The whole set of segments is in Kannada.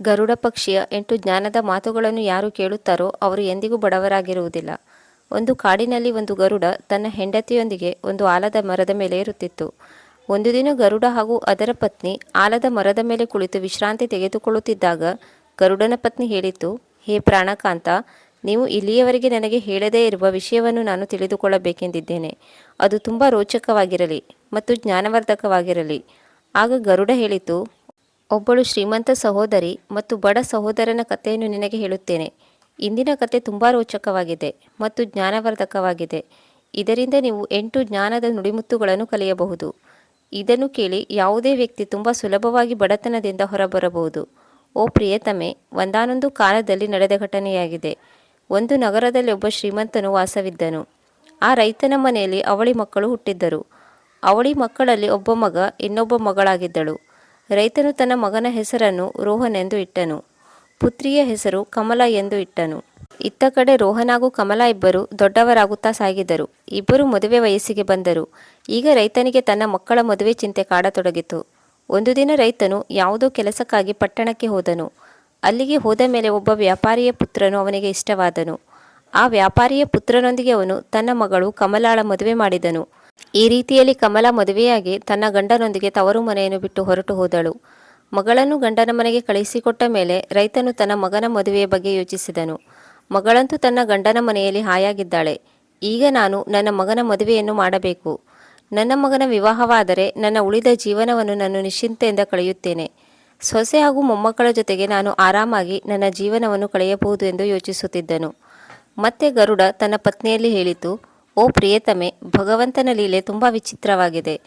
ಗರುಡ ಪಕ್ಷಿಯ ಎಂಟು ಜ್ಞಾನದ ಮಾತುಗಳನ್ನು ಯಾರು ಕೇಳುತ್ತಾರೋ ಅವರು ಎಂದಿಗೂ ಬಡವರಾಗಿರುವುದಿಲ್ಲ. ಒಂದು ಕಾಡಿನಲ್ಲಿ ಒಂದು ಗರುಡ ತನ್ನ ಹೆಂಡತಿಯೊಂದಿಗೆ ಒಂದು ಆಲದ ಮರದ ಮೇಲೆ ಇರುತ್ತಿತ್ತು ಒಂದು ದಿನ ಗರುಡ ಹಾಗೂ ಅದರ ಪತ್ನಿ ಆಲದ ಮರದ ಮೇಲೆ ಕುಳಿತು ವಿಶ್ರಾಂತಿ ತೆಗೆದುಕೊಳ್ಳುತ್ತಿದ್ದಾಗ ಗರುಡನ ಪತ್ನಿ ಹೇಳಿತು, ಹೇ ಪ್ರಾಣಕಾಂತ, ನೀವು ಇಲ್ಲಿಯವರೆಗೆ ನನಗೆ ಹೇಳದೇ ಇರುವ ವಿಷಯವನ್ನು ನಾನು ತಿಳಿದುಕೊಳ್ಳಬೇಕೆಂದಿದ್ದೇನೆ. ಅದು ತುಂಬ ರೋಚಕವಾಗಿರಲಿ ಮತ್ತು ಜ್ಞಾನವರ್ಧಕವಾಗಿರಲಿ. ಆಗ ಗರುಡ ಹೇಳಿತು ಒಬ್ಬಳು ಶ್ರೀಮಂತ ಸಹೋದರಿ ಮತ್ತು ಬಡ ಸಹೋದರನ ಕಥೆಯನ್ನು ನಿನಗೆ ಹೇಳುತ್ತೇನೆ. ಇಂದಿನ ಕತೆ ತುಂಬ ರೋಚಕವಾಗಿದೆ ಮತ್ತು ಜ್ಞಾನವರ್ಧಕವಾಗಿದೆ. ಇದರಿಂದ ನೀವು ಎಂಟು ಜ್ಞಾನದ ನುಡಿಮುತ್ತುಗಳನ್ನು ಕಲಿಯಬಹುದು. ಇದನ್ನು ಕೇಳಿ ಯಾವುದೇ ವ್ಯಕ್ತಿ ತುಂಬ ಸುಲಭವಾಗಿ ಬಡತನದಿಂದ ಹೊರಬರಬಹುದು. ಓ ಪ್ರಿಯತಮೆ, ಒಂದಾನೊಂದು ಕಾಲದಲ್ಲಿ ನಡೆದ ಘಟನೆಯಾಗಿದೆ. ಒಂದು ನಗರದಲ್ಲಿ ಒಬ್ಬ ಶ್ರೀಮಂತನು ವಾಸವಿದ್ದನು. ಆ ರೈತನ ಮನೆಯಲ್ಲಿ ಅವಳಿ ಮಕ್ಕಳು ಹುಟ್ಟಿದ್ದರು. ಅವಳಿ ಮಕ್ಕಳಲ್ಲಿ ಒಬ್ಬ ಮಗ, ಇನ್ನೊಬ್ಬ ಮಗಳಾಗಿದ್ದಳು. ರೈತನು ತನ್ನ ಮಗನ ಹೆಸರನ್ನು ರೋಹನ್ ಎಂದು ಇಟ್ಟನು. ಪುತ್ರಿಯ ಹೆಸರು ಕಮಲ ಎಂದು ಇಟ್ಟನು. ಇತ್ತ ಕಡೆ ರೋಹನ್ ಹಾಗೂ ಕಮಲ ಇಬ್ಬರು ದೊಡ್ಡವರಾಗುತ್ತಾ ಸಾಗಿದರು. ಇಬ್ಬರು ಮದುವೆ ವಯಸ್ಸಿಗೆ ಬಂದರು. ಈಗ ರೈತನಿಗೆ ತನ್ನ ಮಕ್ಕಳ ಮದುವೆ ಚಿಂತೆ ಕಾಡತೊಡಗಿತು. ಒಂದು ದಿನ ರೈತನು ಯಾವುದೋ ಕೆಲಸಕ್ಕಾಗಿ ಪಟ್ಟಣಕ್ಕೆ ಹೋದನು. ಅಲ್ಲಿಗೆ ಹೋದ ಮೇಲೆ ಒಬ್ಬ ವ್ಯಾಪಾರಿಯ ಪುತ್ರನು ಅವನಿಗೆ ಇಷ್ಟವಾದನು. ಆ ವ್ಯಾಪಾರಿಯ ಪುತ್ರನೊಂದಿಗೆ ಅವನು ತನ್ನ ಮಗಳು ಕಮಲಾಳ ಮದುವೆ ಮಾಡಿದನು. ಈ ರೀತಿಯಲ್ಲಿ ಕಮಲ ಮದುವೆಯಾಗಿ ತನ್ನ ಗಂಡನೊಂದಿಗೆ ತವರು ಮನೆಯನ್ನು ಬಿಟ್ಟು ಹೊರಟು ಹೋದಳು. ಮಗಳನ್ನು ಗಂಡನ ಮನೆಗೆ ಕಳುಹಿಸಿಕೊಟ್ಟ ಮೇಲೆ ರೈತನು ತನ್ನ ಮಗನ ಮದುವೆಯ ಬಗ್ಗೆ ಯೋಚಿಸಿದನು. ಮಗಳಂತೂ ತನ್ನ ಗಂಡನ ಮನೆಯಲ್ಲಿ ಹಾಯಾಗಿದ್ದಾಳೆ. ಈಗ ನಾನು ನನ್ನ ಮಗನ ಮದುವೆಯನ್ನು ಮಾಡಬೇಕು. ನನ್ನ ಮಗನ ವಿವಾಹವಾದರೆ ನನ್ನ ಉಳಿದ ಜೀವನವನ್ನು ನಾನು ನಿಶ್ಚಿಂತೆಯಿಂದ ಕಳೆಯುತ್ತೇನೆ. ಸೊಸೆ ಹಾಗೂ ಮೊಮ್ಮಕ್ಕಳ ಜೊತೆಗೆ ನಾನು ಆರಾಮಾಗಿ ನನ್ನ ಜೀವನವನ್ನು ಕಳೆಯಬಹುದು ಎಂದು ಯೋಚಿಸುತ್ತಿದ್ದನು. ಮತ್ತೆ ಗರುಡ ತನ್ನ ಪತ್ನಿಯಲ್ಲಿ ಹೇಳಿತು ಓ ಪ್ರಿಯತಮೆ, ಭಗವಂತನ ಲೀಲೆ ತುಂಬ ವಿಚಿತ್ರವಾಗಿದೆ.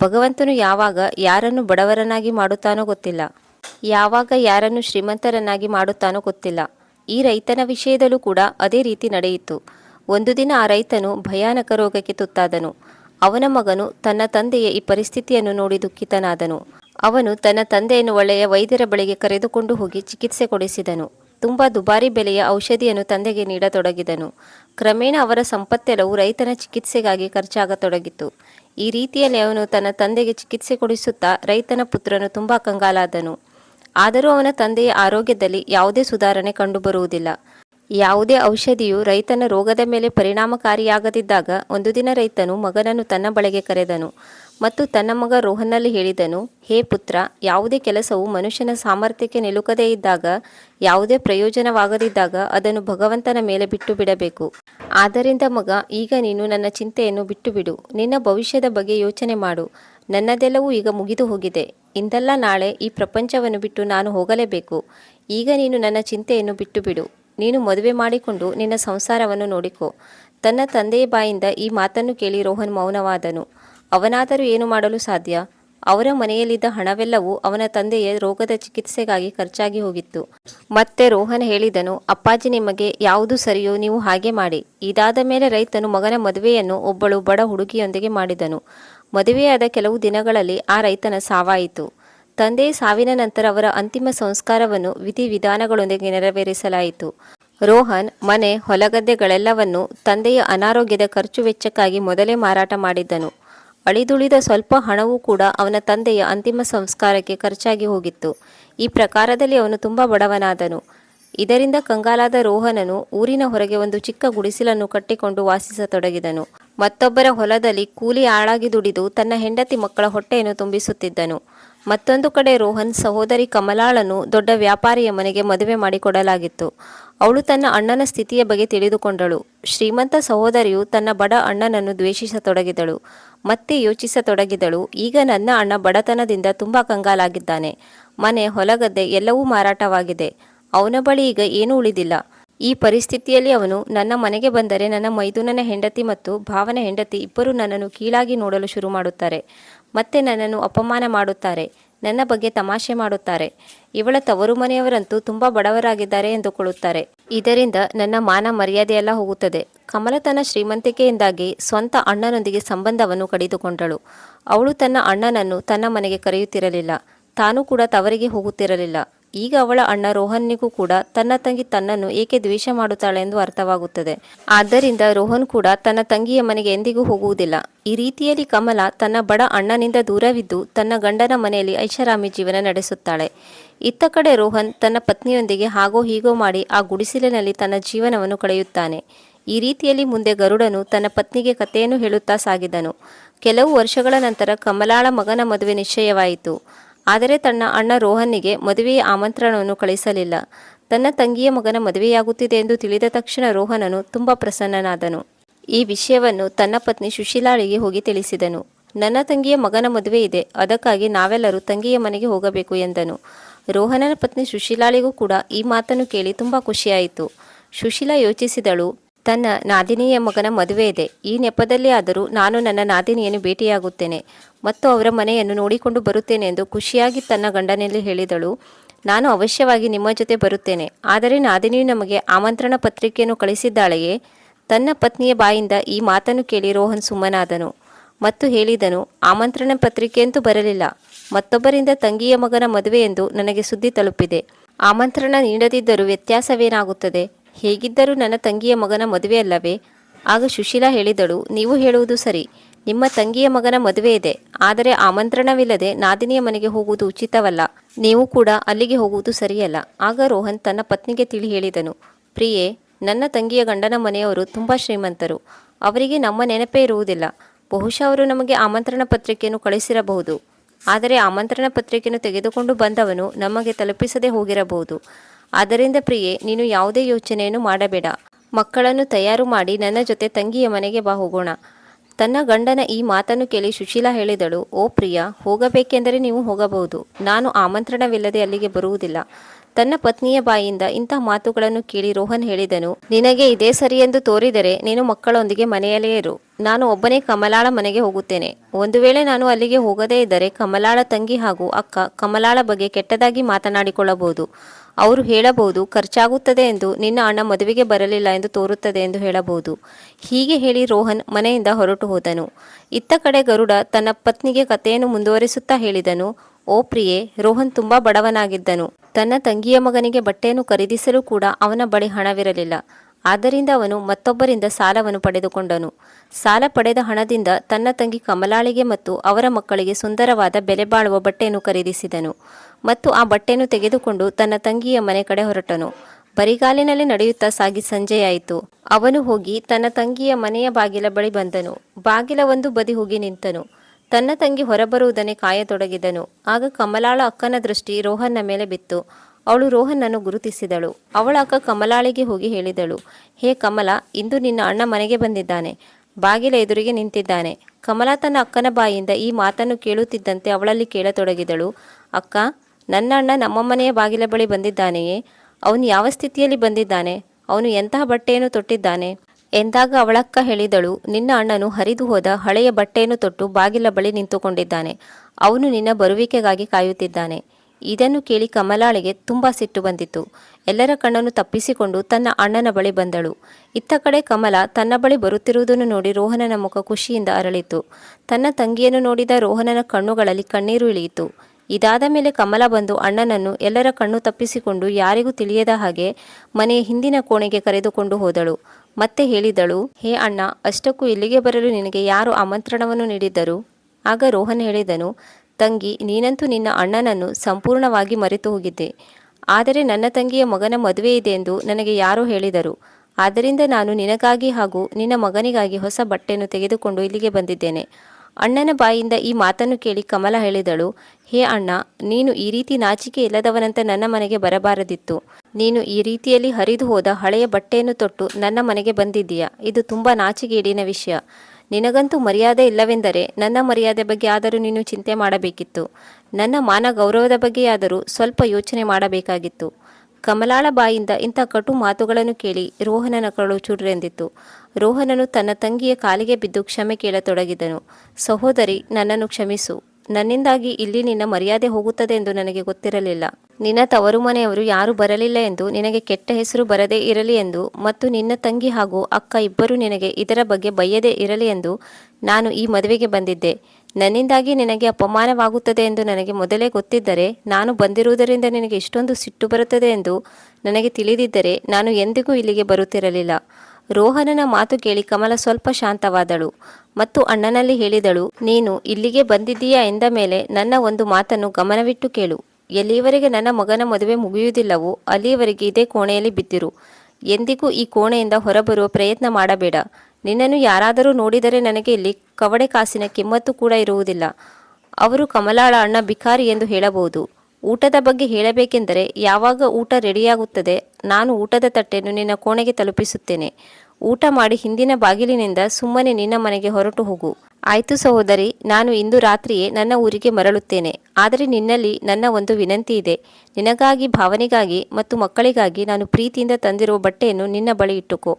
ಭಗವಂತನು ಯಾವಾಗ ಯಾರನ್ನು ಬಡವರನ್ನಾಗಿ ಮಾಡುತ್ತಾನೋ ಗೊತ್ತಿಲ್ಲ. ಯಾವಾಗ ಯಾರನ್ನು ಶ್ರೀಮಂತರನ್ನಾಗಿ ಮಾಡುತ್ತಾನೋ ಗೊತ್ತಿಲ್ಲ. ಈ ರೈತನ ವಿಷಯದಲ್ಲೂ ಕೂಡ ಅದೇ ರೀತಿ ನಡೆಯಿತು. ಒಂದು ದಿನ ಆ ರೈತನು ಭಯಾನಕ ರೋಗಕ್ಕೆ ತುತ್ತಾದನು. ಅವನ ಮಗನು ತನ್ನ ತಂದೆಯ ಈ ಪರಿಸ್ಥಿತಿಯನ್ನು ನೋಡಿ ದುಃಖಿತನಾದನು. ಅವನು ತನ್ನ ತಂದೆಯನ್ನು ಒಳ್ಳೆಯ ವೈದ್ಯರ ಬಳಿಗೆ ಕರೆದುಕೊಂಡು ಹೋಗಿ ಚಿಕಿತ್ಸೆ ಕೊಡಿಸಿದನು. ತುಂಬ ದುಬಾರಿ ಬೆಲೆಯ ಔಷಧಿಯನ್ನು ತಂದೆಗೆ ನೀಡತೊಡಗಿದನು. ಕ್ರಮೇಣ ಅವರ ಸಂಪತ್ತೆಲ್ಲವೂ ರೈತನ ಚಿಕಿತ್ಸೆಗಾಗಿ ಖರ್ಚಾಗತೊಡಗಿತು. ಈ ರೀತಿಯಲ್ಲಿ ಅವನು ತನ್ನ ತಂದೆಗೆ ಚಿಕಿತ್ಸೆ ಕೊಡಿಸುತ್ತಾ ರೈತನ ಪುತ್ರನು ತುಂಬ ಕಂಗಾಲಾದನು. ಆದರೂ ಅವನ ತಂದೆಯ ಆರೋಗ್ಯದಲ್ಲಿ ಯಾವುದೇ ಸುಧಾರಣೆ ಕಂಡುಬರುವುದಿಲ್ಲ. ಯಾವುದೇ ಔಷಧಿಯು ರೈತನ ರೋಗದ ಮೇಲೆ ಪರಿಣಾಮಕಾರಿಯಾಗದಿದ್ದಾಗ ಒಂದು ದಿನ ರೈತನು ಮಗನನ್ನು ತನ್ನ ಬಳಿಗೆ ಕರೆದನು. ಮತ್ತು ತನ್ನ ಮಗ ರೋಹನ್ನಲ್ಲಿ ಹೇಳಿದನು, ಹೇ ಪುತ್ರ, ಯಾವುದೇ ಕೆಲಸವು ಮನುಷ್ಯನ ಸಾಮರ್ಥ್ಯಕ್ಕೆ ನಿಲುಕದೇ ಇದ್ದಾಗ, ಯಾವುದೇ ಪ್ರಯೋಜನವಾಗದಿದ್ದಾಗ ಅದನ್ನು ಭಗವಂತನ ಮೇಲೆ ಬಿಟ್ಟು ಬಿಡಬೇಕು. ಆದ್ದರಿಂದ ಮಗ, ಈಗ ನೀನು ನನ್ನ ಚಿಂತೆಯನ್ನು ಬಿಟ್ಟು ಬಿಡು ನಿನ್ನ ಭವಿಷ್ಯದ ಬಗ್ಗೆ ಯೋಚನೆ ಮಾಡು. ನನ್ನದೆಲ್ಲವೂ ಈಗ ಮುಗಿದು ಹೋಗಿದೆ. ಇಂದಲ್ಲ ನಾಳೆ ಈ ಪ್ರಪಂಚವನ್ನು ಬಿಟ್ಟು ನಾನು ಹೋಗಲೇಬೇಕು. ಈಗ ನೀನು ನನ್ನ ಚಿಂತೆಯನ್ನು ಬಿಟ್ಟು ಬಿಡು ನೀನು ಮದುವೆ ಮಾಡಿಕೊಂಡು ನಿನ್ನ ಸಂಸಾರವನ್ನು ನೋಡಿಕೊ. ತನ್ನ ತಂದೆಯ ಬಾಯಿಂದ ಈ ಮಾತನ್ನು ಕೇಳಿ ರೋಹನ್ ಮೌನವಾದನು. ಅವನಾದರೂ ಏನು ಮಾಡಲು ಸಾಧ್ಯ? ಅವರ ಮನೆಯಲ್ಲಿದ್ದ ಹಣವೆಲ್ಲವೂ ಅವನ ತಂದೆಯ ರೋಗದ ಚಿಕಿತ್ಸೆಗಾಗಿ ಖರ್ಚಾಗಿ ಹೋಗಿತ್ತು. ಮತ್ತೆ ರೋಹನ್ ಹೇಳಿದನು, ಅಪ್ಪಾಜಿ, ನಿಮಗೆ ಯಾವುದು ಸರಿಯೋ ನೀವು ಹಾಗೆ ಮಾಡಿ. ಇದಾದ ಮೇಲೆ ರೈತನು ಮಗನ ಮದುವೆಯನ್ನು ಒಬ್ಬಳು ಬಡ ಹುಡುಗಿಯೊಂದಿಗೆ ಮಾಡಿದನು. ಮದುವೆಯಾದ ಕೆಲವು ದಿನಗಳಲ್ಲಿ ಆ ರೈತನ ಸಾವಾಯಿತು. ತಂದೆಯ ಸಾವಿನ ನಂತರ ಅವರ ಅಂತಿಮ ಸಂಸ್ಕಾರವನ್ನು ವಿಧಿವಿಧಾನಗಳೊಂದಿಗೆ ನೆರವೇರಿಸಲಾಯಿತು. ರೋಹನ್ ಮನೆ, ಹೊಲಗದ್ದೆಗಳೆಲ್ಲವನ್ನು ತಂದೆಯ ಅನಾರೋಗ್ಯದ ಖರ್ಚು ವೆಚ್ಚಕ್ಕಾಗಿ ಮೊದಲೇ ಮಾರಾಟ ಮಾಡಿದ್ದನು. ಅಳಿದುಳಿದ ಸ್ವಲ್ಪ ಹಣವೂ ಕೂಡ ಅವನ ತಂದೆಯ ಅಂತಿಮ ಸಂಸ್ಕಾರಕ್ಕೆ ಖರ್ಚಾಗಿ ಹೋಗಿತ್ತು. ಈ ಪ್ರಕಾರದಲ್ಲಿ ಅವನು ತುಂಬ ಬಡವನಾದನು. ಇದರಿಂದ ಕಂಗಾಲಾದ ರೋಹನನು ಊರಿನ ಹೊರಗೆ ಒಂದು ಚಿಕ್ಕ ಗುಡಿಸಲನ್ನು ಕಟ್ಟಿಕೊಂಡು ವಾಸಿಸತೊಡಗಿದನು. ಮತ್ತೊಬ್ಬರ ಹೊಲದಲ್ಲಿ ಕೂಲಿ ಆಳಾಗಿ ದುಡಿದು ತನ್ನ ಹೆಂಡತಿ ಮಕ್ಕಳ ಹೊಟ್ಟೆಯನ್ನು ತುಂಬಿಸುತ್ತಿದ್ದನು. ಮತ್ತೊಂದು ಕಡೆ ರೋಹನ್ ಸಹೋದರಿ ಕಮಲಾಳನ್ನು ದೊಡ್ಡ ವ್ಯಾಪಾರಿಯ ಮನೆಗೆ ಮದುವೆ ಮಾಡಿಕೊಡಲಾಗಿತ್ತು. ಅವಳು ತನ್ನ ಅಣ್ಣನ ಸ್ಥಿತಿಯ ಬಗ್ಗೆ ತಿಳಿದುಕೊಂಡಳು. ಶ್ರೀಮಂತ ಸಹೋದರಿಯು ತನ್ನ ಬಡ ಅಣ್ಣನನ್ನು ದ್ವೇಷಿಸತೊಡಗಿದಳು. ಮತ್ತೆ ಯೋಚಿಸತೊಡಗಿದಳು. ಈಗ ನನ್ನ ಅಣ್ಣ ಬಡತನದಿಂದ ತುಂಬ ಕಂಗಾಲಾಗಿದ್ದಾನೆ. ಮನೆ, ಹೊಲಗದ್ದೆ ಎಲ್ಲವೂ ಮಾರಾಟವಾಗಿದೆ. ಅವನ ಬಳಿ ಈಗ ಏನೂ ಉಳಿದಿಲ್ಲ. ಈ ಪರಿಸ್ಥಿತಿಯಲ್ಲಿ ಅವನು ನನ್ನ ಮನೆಗೆ ಬಂದರೆ ನನ್ನ ಮೈದುನನ ಹೆಂಡತಿ ಮತ್ತು ಭಾವನ ಹೆಂಡತಿ ಇಬ್ಬರೂ ನನ್ನನ್ನು ಕೀಳಾಗಿ ನೋಡಲು ಶುರು ಮಾಡುತ್ತಾರೆ. ಮತ್ತೆ ನನ್ನನ್ನು ಅಪಮಾನ ಮಾಡುತ್ತಾರೆ. ನನ್ನ ಬಗ್ಗೆ ತಮಾಷೆ ಮಾಡುತ್ತಾರೆ. ಇವಳ ತವರು ಮನೆಯವರಂತೂ ತುಂಬ ಬಡವರಾಗಿದ್ದಾರೆ ಎಂದುಕೊಳ್ಳುತ್ತಾರೆ. ಇದರಿಂದ ನನ್ನ ಮಾನ ಮರ್ಯಾದೆಯೆಲ್ಲ ಹೋಗುತ್ತದೆ. ಕಮಲ ತನ್ನ ಶ್ರೀಮಂತಿಕೆಯಿಂದಾಗಿ ಸ್ವಂತ ಅಣ್ಣನೊಂದಿಗೆ ಸಂಬಂಧವನ್ನು ಕಡಿದುಕೊಂಡಳು. ಅವಳು ತನ್ನ ಅಣ್ಣನನ್ನು ತನ್ನ ಮನೆಗೆ ಕರೆಯುತ್ತಿರಲಿಲ್ಲ. ತಾನು ಕೂಡ ತವರಿಗೆ ಹೋಗುತ್ತಿರಲಿಲ್ಲ. ಈಗ ಅವಳ ಅಣ್ಣ ರೋಹನ್ನಿಗೂ ಕೂಡ ತನ್ನ ತಂಗಿ ತನ್ನನ್ನು ಏಕೆ ದ್ವೇಷ ಮಾಡುತ್ತಾಳೆ ಎಂದು ಅರ್ಥವಾಗುತ್ತದೆ. ಆದ್ದರಿಂದ ರೋಹನ್ ಕೂಡ ತನ್ನ ತಂಗಿಯ ಮನೆಗೆ ಎಂದಿಗೂ ಹೋಗುವುದಿಲ್ಲ. ಈ ರೀತಿಯಲ್ಲಿ ಕಮಲ ತನ್ನ ಬಡ ಅಣ್ಣನಿಂದ ದೂರವಿದ್ದು ತನ್ನ ಗಂಡನ ಮನೆಯಲ್ಲಿ ಐಷಾರಾಮಿ ಜೀವನ ನಡೆಸುತ್ತಾಳೆ. ಇತ್ತ ಕಡೆ ರೋಹನ್ ತನ್ನ ಪತ್ನಿಯೊಂದಿಗೆ ಹಾಗೋ ಹೀಗೋ ಮಾಡಿ ಆ ಗುಡಿಸಿಲಿನಲ್ಲಿ ತನ್ನ ಜೀವನವನ್ನು ಕಳೆಯುತ್ತಾನೆ. ಈ ರೀತಿಯಲ್ಲಿ ಮುಂದೆ ಗರುಡನು ತನ್ನ ಪತ್ನಿಗೆ ಕಥೆಯನ್ನು ಹೇಳುತ್ತಾ ಸಾಗಿದನು. ಕೆಲವು ವರ್ಷಗಳ ನಂತರ ಕಮಲಾಳ ಮಗನ ಮದುವೆ ನಿಶ್ಚಯವಾಯಿತು. ಆದರೆ ತನ್ನ ಅಣ್ಣ ರೋಹನ್ನಿಗೆ ಮದುವೆಯ ಆಮಂತ್ರಣವನ್ನು ಕಳಿಸಲಿಲ್ಲ. ತನ್ನ ತಂಗಿಯ ಮಗನ ಮದುವೆಯಾಗುತ್ತಿದೆ ಎಂದು ತಿಳಿದ ತಕ್ಷಣ ರೋಹನನು ತುಂಬ ಪ್ರಸನ್ನನಾದನು. ಈ ವಿಷಯವನ್ನು ತನ್ನ ಪತ್ನಿ ಸುಶೀಲಾಳಿಗೆ ಹೋಗಿ ತಿಳಿಸಿದನು. ನನ್ನ ತಂಗಿಯ ಮಗನ ಮದುವೆ ಇದೆ ಅದಕ್ಕಾಗಿ ನಾವೆಲ್ಲರೂ ತಂಗಿಯ ಮನೆಗೆ ಹೋಗಬೇಕು ಎಂದನು. ರೋಹನನ ಪತ್ನಿ ಸುಶೀಲಾಳಿಗೂ ಕೂಡ ಈ ಮಾತನ್ನು ಕೇಳಿ ತುಂಬ ಖುಷಿಯಾಯಿತು. ಸುಶೀಲಾ ಯೋಚಿಸಿದಳು, ತನ್ನ ನಾದಿನಿಯ ಮಗನ ಮದುವೆ ಇದೆ. ಈ ನೆಪದಲ್ಲಿ ಆದರೂ ನಾನು ನನ್ನ ನಾದಿನಿಯನ್ನು ಭೇಟಿಯಾಗುತ್ತೇನೆ. ಮತ್ತು ಅವರ ಮನೆಯನ್ನು ನೋಡಿಕೊಂಡು ಬರುತ್ತೇನೆ ಎಂದು ಖುಷಿಯಾಗಿ ತನ್ನ ಗಂಡನಲ್ಲಿ ಹೇಳಿದಳು. ನಾನು ಅವಶ್ಯವಾಗಿ ನಿಮ್ಮ ಜೊತೆ ಬರುತ್ತೇನೆ. ಆದರೆ ನಾದಿನಿಯು ನಮಗೆ ಆಮಂತ್ರಣ ಪತ್ರಿಕೆಯನ್ನು ಕಳಿಸಿದ್ದಾಳೆಯೇ? ತನ್ನ ಪತ್ನಿಯ ಬಾಯಿಂದ ಈ ಮಾತನ್ನು ಕೇಳಿ ರೋಹನ್ ಸುಮ್ಮನಾದನು. ಮತ್ತು ಹೇಳಿದನು, ಆಮಂತ್ರಣ ಪತ್ರಿಕೆಯಂತೂ ಬರಲಿಲ್ಲ. ಮತ್ತೊಬ್ಬರಿಂದ ತಂಗಿಯ ಮಗನ ಮದುವೆ ಎಂದು ನನಗೆ ಸುದ್ದಿ ತಲುಪಿದೆ. ಆಮಂತ್ರಣ ನೀಡದಿದ್ದರೂ ವ್ಯತ್ಯಾಸವೇನಾಗುತ್ತದೆ? ಹೇಗಿದ್ದರೂ ನನ್ನ ತಂಗಿಯ ಮಗನ ಮದುವೆಯಲ್ಲವೇ ಆಗ ಸುಶೀಲಾ ಹೇಳಿದಳು, ನೀವು ಹೇಳುವುದು ಸರಿ. ನಿಮ್ಮ ತಂಗಿಯ ಮಗನ ಮದುವೆ ಇದೆ. ಆದರೆ ಆಮಂತ್ರಣವಿಲ್ಲದೆ ನಾದಿನಿಯ ಮನೆಗೆ ಹೋಗುವುದು ಉಚಿತವಲ್ಲ. ನೀವು ಕೂಡ ಅಲ್ಲಿಗೆ ಹೋಗುವುದು ಸರಿಯಲ್ಲ. ಆಗ ರೋಹನ್ ತನ್ನ ಪತ್ನಿಗೆ ತಿಳಿ ಹೇಳಿದನು, ಪ್ರಿಯೆ, ನನ್ನ ತಂಗಿಯ ಗಂಡನ ಮನೆಯವರು ತುಂಬ ಶ್ರೀಮಂತರು. ಅವರಿಗೆ ನಮ್ಮ ನೆನಪೇ ಇರುವುದಿಲ್ಲ. ಬಹುಶಃ ಅವರು ನಮಗೆ ಆಮಂತ್ರಣ ಪತ್ರಿಕೆಯನ್ನು ಕಳಿಸಿರಬಹುದು. ಆದರೆ ಆಮಂತ್ರಣ ಪತ್ರಿಕೆಯನ್ನು ತೆಗೆದುಕೊಂಡು ಬಂದವನು ನಮಗೆ ತಲುಪಿಸದೆ ಹೋಗಿರಬಹುದು. ಆದ್ದರಿಂದ ಪ್ರಿಯೆ, ನೀನು ಯಾವುದೇ ಯೋಚನೆಯನ್ನು ಮಾಡಬೇಡ. ಮಕ್ಕಳನ್ನು ತಯಾರು ಮಾಡಿ ನನ್ನ ಜೊತೆ ತಂಗಿಯ ಮನೆಗೆ ಬಾ ಹೋಗೋಣ. ತನ್ನ ಗಂಡನ ಈ ಮಾತನ್ನು ಕೇಳಿ ಸುಶೀಲಾ ಹೇಳಿದಳು, ಓ ಪ್ರಿಯ, ಹೋಗಬೇಕೆಂದರೆ ನೀವು ಹೋಗಬಹುದು. ನಾನು ಆಮಂತ್ರಣವಿಲ್ಲದೆ ಅಲ್ಲಿಗೆ ಬರುವುದಿಲ್ಲ. ತನ್ನ ಪತ್ನಿಯ ಬಾಯಿಯಿಂದ ಇಂತಹ ಮಾತುಗಳನ್ನು ಕೇಳಿ ರೋಹನ್ ಹೇಳಿದನು. ನಿನಗೆ ಇದೇ ಸರಿ ಎಂದು ತೋರಿದರೆ ನೀನು ಮಕ್ಕಳೊಂದಿಗೆ ಮನೆಯಲ್ಲೇ ಇರು. ನಾನು ಒಬ್ಬನೇ ಕಮಲಾಳ ಮನೆಗೆ ಹೋಗುತ್ತೇನೆ. ಒಂದು ವೇಳೆ ನಾನು ಅಲ್ಲಿಗೆ ಹೋಗದೇ ಇದ್ದರೆ ಕಮಲಾಳ ತಂಗಿ ಹಾಗೂ ಅಕ್ಕ ಕಮಲಾಳ ಬಗ್ಗೆ ಕೆಟ್ಟದಾಗಿ ಮಾತನಾಡಿಕೊಳ್ಳಬಹುದು. ಅವರು ಹೇಳಬಹುದು, ಖರ್ಚಾಗುತ್ತದೆ ಎಂದು, ನಿನ್ನ ಅಣ್ಣ ಮದುವೆಗೆ ಬರಲಿಲ್ಲ ಎಂದು ತೋರುತ್ತದೆ ಎಂದು ಹೇಳಬಹುದು. ಹೀಗೆ ಹೇಳಿ ರೋಹನ್ ಮನೆಯಿಂದ ಹೊರಟು ಹೋದನು. ಇತ್ತ ಕಡೆ ಗರುಡ ತನ್ನ ಪತ್ನಿಗೆ ಕಥೆಯನ್ನು ಮುಂದುವರಿಸುತ್ತಾ ಹೇಳಿದನು. ಓ ಪ್ರಿಯೆ, ರೋಹನ್ ತುಂಬಾ ಬಡವನಾಗಿದ್ದನು. ತನ್ನ ತಂಗಿಯ ಮಗನಿಗೆ ಬಟ್ಟೆಯನ್ನು ಖರೀದಿಸಲು ಕೂಡ ಅವನ ಬಳಿ ಹಣವಿರಲಿಲ್ಲ. ಆದ್ದರಿಂದ ಅವನು ಮತ್ತೊಬ್ಬರಿಂದ ಸಾಲವನ್ನು ಪಡೆದುಕೊಂಡನು. ಸಾಲ ಪಡೆದ ಹಣದಿಂದ ತನ್ನ ತಂಗಿ ಕಮಲಾಳಿಗೆ ಮತ್ತು ಅವರ ಮಕ್ಕಳಿಗೆ ಸುಂದರವಾದ ಬೆಲೆ ಬಾಳುವ ಬಟ್ಟೆಯನ್ನು ಖರೀದಿಸಿದನು ಮತ್ತು ಆ ಬಟ್ಟೆಯನ್ನು ತೆಗೆದುಕೊಂಡು ತನ್ನ ತಂಗಿಯ ಮನೆ ಕಡೆ ಹೊರಟನು. ಬರಿಗಾಲಿನಲ್ಲಿ ನಡೆಯುತ್ತಾ ಸಾಗಿ ಸಂಜೆಯಾಯಿತು. ಅವನು ಹೋಗಿ ತನ್ನ ತಂಗಿಯ ಮನೆಯ ಬಾಗಿಲ ಬಳಿ ಬಂದನು. ಬಾಗಿಲ ಒಂದು ಬದಿ ಹೋಗಿ ನಿಂತನು. ತನ್ನ ತಂಗಿ ಹೊರಬರುವುದನ್ನೇ ಕಾಯತೊಡಗಿದನು. ಆಗ ಕಮಲಾಳ ಅಕ್ಕನ ದೃಷ್ಟಿ ರೋಹನ್ನ ಮೇಲೆ ಬಿತ್ತು. ಅವಳು ರೋಹನ್ನನ್ನು ಗುರುತಿಸಿದಳು. ಅವಳ ಅಕ್ಕ ಕಮಲಾಳಿಗೆ ಹೋಗಿ ಹೇಳಿದಳು, ಹೇ ಕಮಲ, ಇಂದು ನಿನ್ನ ಅಣ್ಣ ಮನೆಗೆ ಬಂದಿದ್ದಾನೆ. ಬಾಗಿಲ ಎದುರಿಗೆ ನಿಂತಿದ್ದಾನೆ. ಕಮಲಾ ತನ್ನ ಅಕ್ಕನ ಬಾಯಿಂದ ಈ ಮಾತನ್ನು ಕೇಳುತ್ತಿದ್ದಂತೆ ಅವಳಲ್ಲಿ ಕೇಳತೊಡಗಿದಳು. ಅಕ್ಕ, ನನ್ನ ಅಣ್ಣ ನಮ್ಮ ಮನೆಯ ಬಾಗಿಲ ಬಳಿ ಬಂದಿದ್ದಾನೆಯೇ? ಅವನು ಯಾವ ಸ್ಥಿತಿಯಲ್ಲಿ ಬಂದಿದ್ದಾನೆ? ಅವನು ಎಂತಹ ಬಟ್ಟೆಯನ್ನು ತೊಟ್ಟಿದ್ದಾನೆ? ಎಂದಾಗ ಅವಳಕ್ಕ ಹೇಳಿದಳು, ನಿನ್ನ ಅಣ್ಣನು ಹರಿದು ಹೋದ ಹಳೆಯ ಬಟ್ಟೆಯನ್ನು ತೊಟ್ಟು ಬಾಗಿಲ ಬಳಿ ನಿಂತುಕೊಂಡಿದ್ದಾನೆ. ಅವನು ನಿನ್ನ ಬರುವಿಕೆಗಾಗಿ ಕಾಯುತ್ತಿದ್ದಾನೆ. ಇದನ್ನು ಕೇಳಿ ಕಮಲಾಳಿಗೆ ತುಂಬ ಸಿಟ್ಟು ಬಂದಿತು ಎಲ್ಲರ ಕಣ್ಣನ್ನು ತಪ್ಪಿಸಿಕೊಂಡು ತನ್ನ ಅಣ್ಣನ ಬಳಿ ಬಂದಳು. ಇತ್ತ ಕಡೆ ಕಮಲ ತನ್ನ ಬಳಿ ಬರುತ್ತಿರುವುದನ್ನು ನೋಡಿ ರೋಹನನ ಮುಖ ಖುಷಿಯಿಂದ ಅರಳಿತು ತನ್ನ ತಂಗಿಯನ್ನು ನೋಡಿದ ರೋಹನನ ಕಣ್ಣುಗಳಲ್ಲಿ ಕಣ್ಣೀರು ಇಳಿಯಿತು. ಇದಾದ ಮೇಲೆ ಕಮಲ ಬಂದು ಅಣ್ಣನನ್ನು ಎಲ್ಲರ ಕಣ್ಣು ತಪ್ಪಿಸಿಕೊಂಡು ಯಾರಿಗೂ ತಿಳಿಯದ ಹಾಗೆ ಮನೆಯ ಹಿಂದಿನ ಕೋಣೆಗೆ ಕರೆದುಕೊಂಡು ಹೋದಳು. ಮತ್ತೆ ಹೇಳಿದಳು, ಹೇ ಅಣ್ಣ, ಅಷ್ಟಕ್ಕೂ ಇಲ್ಲಿಗೆ ಬರಲು ನಿನಗೆ ಯಾರು ಆಮಂತ್ರಣವನ್ನು ನೀಡಿದ್ದರು? ಆಗ ರೋಹನ್ ಹೇಳಿದನು, ತಂಗಿ, ನೀನಂತೂ ನಿನ್ನ ಅಣ್ಣನನ್ನು ಸಂಪೂರ್ಣವಾಗಿ ಮರೆತು ಹೋಗಿದ್ದೆ. ಆದರೆ ನನ್ನ ತಂಗಿಯ ಮಗನ ಮದುವೆ ಇದೆ ಎಂದು ನನಗೆ ಯಾರೋ ಹೇಳಿದರು. ಆದ್ದರಿಂದ ನಾನು ನಿನಗಾಗಿ ಹಾಗೂ ನಿನ್ನ ಮಗನಿಗಾಗಿ ಹೊಸ ಬಟ್ಟೆಯನ್ನು ತೆಗೆದುಕೊಂಡು ಇಲ್ಲಿಗೆ ಬಂದಿದ್ದೇನೆ. ಅಣ್ಣನ ಬಾಯಿಂದ ಈ ಮಾತನ್ನು ಕೇಳಿ ಕಮಲ ಹೇಳಿದಳು ಹೇ ಅಣ್ಣ, ನೀನು ಈ ರೀತಿ ನಾಚಿಕೆ ಇಲ್ಲದವನಂತೆ ನನ್ನ ಮನೆಗೆ ಬರಬಾರದಿತ್ತು. ನೀನು ಈ ರೀತಿಯಲ್ಲಿ ಹರಿದು ಹೋದ ಹಳೆಯ ಬಟ್ಟೆಯನ್ನು ತೊಟ್ಟು ನನ್ನ ಮನೆಗೆ ಬಂದಿದ್ದೀಯ? ಇದು ತುಂಬ ನಾಚಿಗೇಡಿನ ವಿಷಯ. ನಿನಗಂತೂ ಮರ್ಯಾದೆ ಇಲ್ಲವೆಂದರೆ ನನ್ನ ಮರ್ಯಾದೆ ಬಗ್ಗೆ ಆದರೂ ನೀನು ಚಿಂತೆ ಮಾಡಬೇಕಿತ್ತು. ನನ್ನ ಮಾನ ಗೌರವದ ಬಗ್ಗೆಯಾದರೂ ಸ್ವಲ್ಪ ಯೋಚನೆ ಮಾಡಬೇಕಾಗಿತ್ತು. ಕಮಲಾಳ ಬಾಯಿಂದ ಇಂಥ ಕಟು ಮಾತುಗಳನ್ನು ಕೇಳಿ ರೋಹನನ ಕಳು ಚುಡ್ರೆಂದಿತ್ತು. ರೋಹನನು ತನ್ನ ತಂಗಿಯ ಕಾಲಿಗೆ ಬಿದ್ದು ಕ್ಷಮೆ ಕೇಳತೊಡಗಿದನು. ಸಹೋದರಿ, ನನ್ನನ್ನು ಕ್ಷಮಿಸು. ನನ್ನಿಂದಾಗಿ ಇಲ್ಲಿ ನಿನ್ನ ಮರ್ಯಾದೆ ಹೋಗುತ್ತದೆ ಎಂದು ನನಗೆ ಗೊತ್ತಿರಲಿಲ್ಲ. ನಿನ್ನ ತವರು ಮನೆಯವರು ಯಾರು ಬರಲಿಲ್ಲ ಎಂದು ನಿನಗೆ ಕೆಟ್ಟ ಹೆಸರು ಬರದೇ ಇರಲಿ ಎಂದು ಮತ್ತು ನಿನ್ನ ತಂಗಿ ಹಾಗೂ ಅಕ್ಕ ಇಬ್ಬರು ನಿನಗೆ ಇದರ ಬಗ್ಗೆ ಬಯ್ಯದೇ ಇರಲಿ ಎಂದು ನಾನು ಈ ಮದುವೆಗೆ ಬಂದಿದ್ದೆ. ನನ್ನಿಂದಾಗಿ ನಿನಗೆ ಅಪಮಾನವಾಗುತ್ತದೆ ಎಂದು ನನಗೆ ಮೊದಲೇ ಗೊತ್ತಿದ್ದರೆ, ನಾನು ಬಂದಿರುವುದರಿಂದ ನಿನಗೆ ಇಷ್ಟೊಂದು ಸಿಟ್ಟು ಬರುತ್ತದೆ ಎಂದು ನನಗೆ ತಿಳಿದಿದ್ದರೆ, ನಾನು ಎಂದಿಗೂ ಇಲ್ಲಿಗೆ ಬರುತ್ತಿರಲಿಲ್ಲ. ರೋಹನನ ಮಾತು ಕೇಳಿ ಕಮಲ ಸ್ವಲ್ಪ ಶಾಂತವಾದಳು ಮತ್ತು ಅಣ್ಣನಲ್ಲಿ ಹೇಳಿದಳು, ನೀನು ಇಲ್ಲಿಗೆ ಬಂದಿದ್ದೀಯಾ ಎಂದ ಮೇಲೆ ನನ್ನ ಒಂದು ಮಾತನ್ನು ಗಮನವಿಟ್ಟು ಕೇಳು. ಎಲ್ಲಿಯವರೆಗೆ ನನ್ನ ಮಗನ ಮದುವೆ ಮುಗಿಯುವುದಿಲ್ಲವೋ ಅಲ್ಲಿಯವರೆಗೆ ಇದೇ ಕೋಣೆಯಲ್ಲಿ ಬಿದ್ದಿರು. ಎಂದಿಗೂ ಈ ಕೋಣೆಯಿಂದ ಹೊರಬರುವ ಪ್ರಯತ್ನ ಮಾಡಬೇಡ. ನಿನ್ನನ್ನು ಯಾರಾದರೂ ನೋಡಿದರೆ ನನಗೆ ಇಲ್ಲಿ ಕವಡೆ ಕಾಸಿನ ಕಿಮ್ಮತ್ತು ಕೂಡ ಇರುವುದಿಲ್ಲ. ಅವರು ಕಮಲಾಳ ಅಣ್ಣ ಬಿಕಾರಿ ಎಂದು ಹೇಳಬಹುದು. ಊಟದ ಬಗ್ಗೆ ಹೇಳಬೇಕೆಂದರೆ ಯಾವಾಗ ಊಟ ರೆಡಿಯಾಗುತ್ತದೆ, ನಾನು ಊಟದ ತಟ್ಟೆಯನ್ನು ನಿನ್ನ ಕೋಣೆಗೆ ತಲುಪಿಸುತ್ತೇನೆ. ಊಟ ಮಾಡಿ ಹಿಂದಿನ ಬಾಗಿಲಿನಿಂದ ಸುಮ್ಮನೆ ನಿನ್ನ ಮನೆಗೆ ಹೊರಟು ಹೋಗು. ಆಯ್ತು ಸಹೋದರಿ, ನಾನು ಇಂದು ರಾತ್ರಿಯೇ ನನ್ನ ಊರಿಗೆ ಮರಳುತ್ತೇನೆ. ಆದರೆ ನಿನ್ನಲ್ಲಿ ನನ್ನ ಒಂದು ವಿನಂತಿ ಇದೆ. ನಿನಗಾಗಿ, ಭಾವನೆಗಾಗಿ ಮತ್ತು ಮಕ್ಕಳಿಗಾಗಿ ನಾನು ಪ್ರೀತಿಯಿಂದ ತಂದಿರುವ ಬಟ್ಟೆಯನ್ನು ನಿನ್ನ ಬಳಿ ಇಟ್ಟುಕೋ.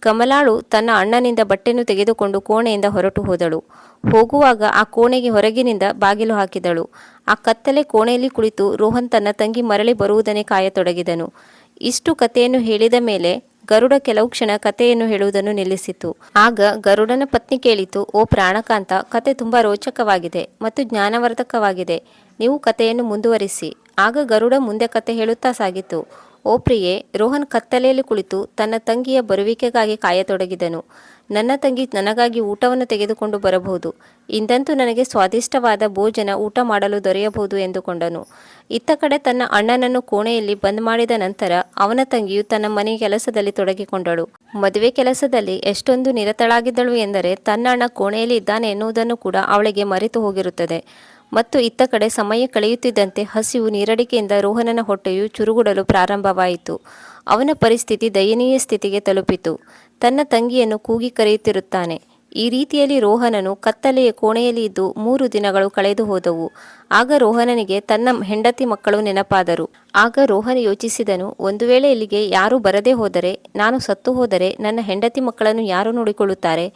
ಕಮಲಾಳು ತನ್ನ ಅಣ್ಣನಿಂದ ಬಟ್ಟೆಯನ್ನು ತೆಗೆದುಕೊಂಡು ಕೋಣೆಯಿಂದ ಹೊರಟು ಹೋದಳು. ಹೋಗುವಾಗ ಆ ಕೋಣೆಗೆ ಹೊರಗಿನಿಂದ ಬಾಗಿಲು ಹಾಕಿದಳು. ಆ ಕತ್ತಲೆ ಕೋಣೆಯಲ್ಲಿ ಕುಳಿತು ರೋಹನ್ ತನ್ನ ತಂಗಿ ಮರಳಿ ಬರುವುದನ್ನೇ ಕಾಯತೊಡಗಿದನು. ಇಷ್ಟು ಕಥೆಯನ್ನು ಹೇಳಿದ ಮೇಲೆ ಗರುಡ ಕೆಲವು ಕ್ಷಣ ಕಥೆಯನ್ನು ಹೇಳುವುದನ್ನು ನಿಲ್ಲಿಸಿತು. ಆಗ ಗರುಡನ ಪತ್ನಿ ಕೇಳಿತು, ಓ ಪ್ರಾಣಕಾಂತ, ಕತೆ ತುಂಬಾ ರೋಚಕವಾಗಿದೆ ಮತ್ತು ಜ್ಞಾನವರ್ಧಕವಾಗಿದೆ. ನೀವು ಕಥೆಯನ್ನು ಮುಂದುವರಿಸಿ. ಆಗ ಗರುಡ ಮುಂದೆ ಕತೆ ಹೇಳುತ್ತಾ ಸಾಗಿತು. ಓ ಪ್ರಿಯೆ ರೋಹನ್ ಕತ್ತಲೆಯಲ್ಲಿ ಕುಳಿತು ತನ್ನ ತಂಗಿಯ ಬರುವಿಕೆಗಾಗಿ ಕಾಯತೊಡಗಿದನು. ನನ್ನ ತಂಗಿ ನನಗಾಗಿ ಊಟವನ್ನು ತೆಗೆದುಕೊಂಡು ಬರಬಹುದು. ಇಂದಂತೂ ನನಗೆ ಸ್ವಾದಿಷ್ಟವಾದ ಭೋಜನ ಊಟ ಮಾಡಲು ದೊರೆಯಬಹುದು ಎಂದುಕೊಂಡನು. ಇತ್ತ ಕಡೆ ತನ್ನ ಅಣ್ಣನನ್ನು ಕೋಣೆಯಲ್ಲಿ ಬಂದ್ ಮಾಡಿದ ನಂತರ ಅವನ ತಂಗಿಯು ತನ್ನ ಮನೆ ಕೆಲಸದಲ್ಲಿ ತೊಡಗಿಕೊಂಡಳು. ಮದುವೆ ಕೆಲಸದಲ್ಲಿ ಎಷ್ಟೊಂದು ನಿರತಳಾಗಿದ್ದಳು ಎಂದರೆ ತನ್ನ ಅಣ್ಣ ಕೋಣೆಯಲ್ಲಿ ಇದ್ದಾನೆ ಎನ್ನುವುದನ್ನು ಕೂಡ ಅವಳಿಗೆ ಮರೆತು ಹೋಗಿರುತ್ತದೆ. ಮತ್ತು ಇತ್ತ ಕಡೆ ಸಮಯ ಕಳೆಯುತ್ತಿದ್ದಂತೆ ಹಸಿವು ನೀರಡಿಕೆಯಿಂದ ರೋಹನನ ಹೊಟ್ಟೆಯು ಚುರುಗುಡಲು ಪ್ರಾರಂಭವಾಯಿತು. ಅವನ ಪರಿಸ್ಥಿತಿ ದಯನೀಯ ಸ್ಥಿತಿಗೆ ತಲುಪಿತು. ತನ್ನ ತಂಗಿಯನ್ನು ಕೂಗಿ ಕರೆಯುತ್ತಿರುತ್ತಾನೆ. ಈ ರೀತಿಯಲ್ಲಿ ರೋಹನನು ಕತ್ತಲೆಯ ಕೋಣೆಯಲ್ಲಿ ಇದ್ದು ಮೂರು ದಿನಗಳು ಕಳೆದು ಹೋದವು. ಆಗ ರೋಹನನಿಗೆ ತನ್ನ ಹೆಂಡತಿ ಮಕ್ಕಳು ನೆನಪಾದರು. ಆಗ ರೋಹನ್ ಯೋಚಿಸಿದನು, ಒಂದು ವೇಳೆ ಇಲ್ಲಿಗೆ ಯಾರೂ ಬರದೇ ಹೋದರೆ, ನಾನು ಸತ್ತು ಹೋದರೆ ನನ್ನ ಹೆಂಡತಿ ಮಕ್ಕಳನ್ನು ಯಾರು ನೋಡಿಕೊಳ್ಳುತ್ತಾರೆ?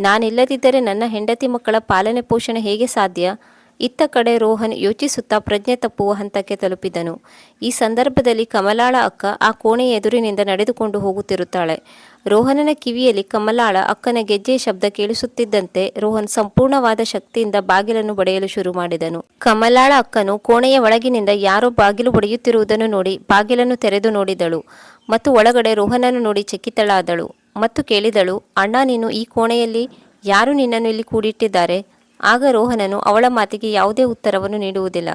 ನಾನಿಲ್ಲದಿದ್ದರೆ ನನ್ನ ಹೆಂಡತಿ ಮಕ್ಕಳ ಪಾಲನೆ ಪೋಷಣೆ ಹೇಗೆ ಸಾಧ್ಯ? ಇತ್ತ ಕಡೆ ರೋಹನ್ ಯೋಚಿಸುತ್ತಾ ಪ್ರಜ್ಞೆ ತಪ್ಪುವ ಹಂತಕ್ಕೆ ತಲುಪಿದನು. ಈ ಸಂದರ್ಭದಲ್ಲಿ ಕಮಲಾಳ ಅಕ್ಕ ಆ ಕೋಣೆಯ ಎದುರಿನಿಂದ ನಡೆದುಕೊಂಡು ಹೋಗುತ್ತಿರುತ್ತಾಳೆ. ರೋಹನನ ಕಿವಿಯಲ್ಲಿ ಕಮಲಾಳ ಅಕ್ಕನ ಗೆಜ್ಜೆಯ ಶಬ್ದ ಕೇಳಿಸುತ್ತಿದ್ದಂತೆ ರೋಹನ್ ಸಂಪೂರ್ಣವಾದ ಶಕ್ತಿಯಿಂದ ಬಾಗಿಲನ್ನು ಬಡೆಯಲು ಶುರು ಮಾಡಿದನು. ಕಮಲಾಳ ಅಕ್ಕನು ಕೋಣೆಯ ಒಳಗಿನಿಂದ ಯಾರೋ ಬಾಗಿಲು ಬಡಿಯುತ್ತಿರುವುದನ್ನು ನೋಡಿ ಬಾಗಿಲನ್ನು ತೆರೆದು ನೋಡಿದಳು. ಮತ್ತು ಒಳಗಡೆ ರೋಹನನ್ನು ನೋಡಿ ಚಕಿತಳಾದಳು. ಮತ್ತು ಕೇಳಿದಳು, ಅಣ್ಣ, ನೀನು ಈ ಕೋಣೆಯಲ್ಲಿ ಯಾರು ನಿನ್ನನ್ನು ಇಲ್ಲಿ ಕೂಡಿಟ್ಟಿದ್ದಾರೆ? ಆಗ ರೋಹನನು ಅವಳ ಮಾತಿಗೆ ಯಾವುದೇ ಉತ್ತರವನ್ನು ನೀಡುವುದಿಲ್ಲ.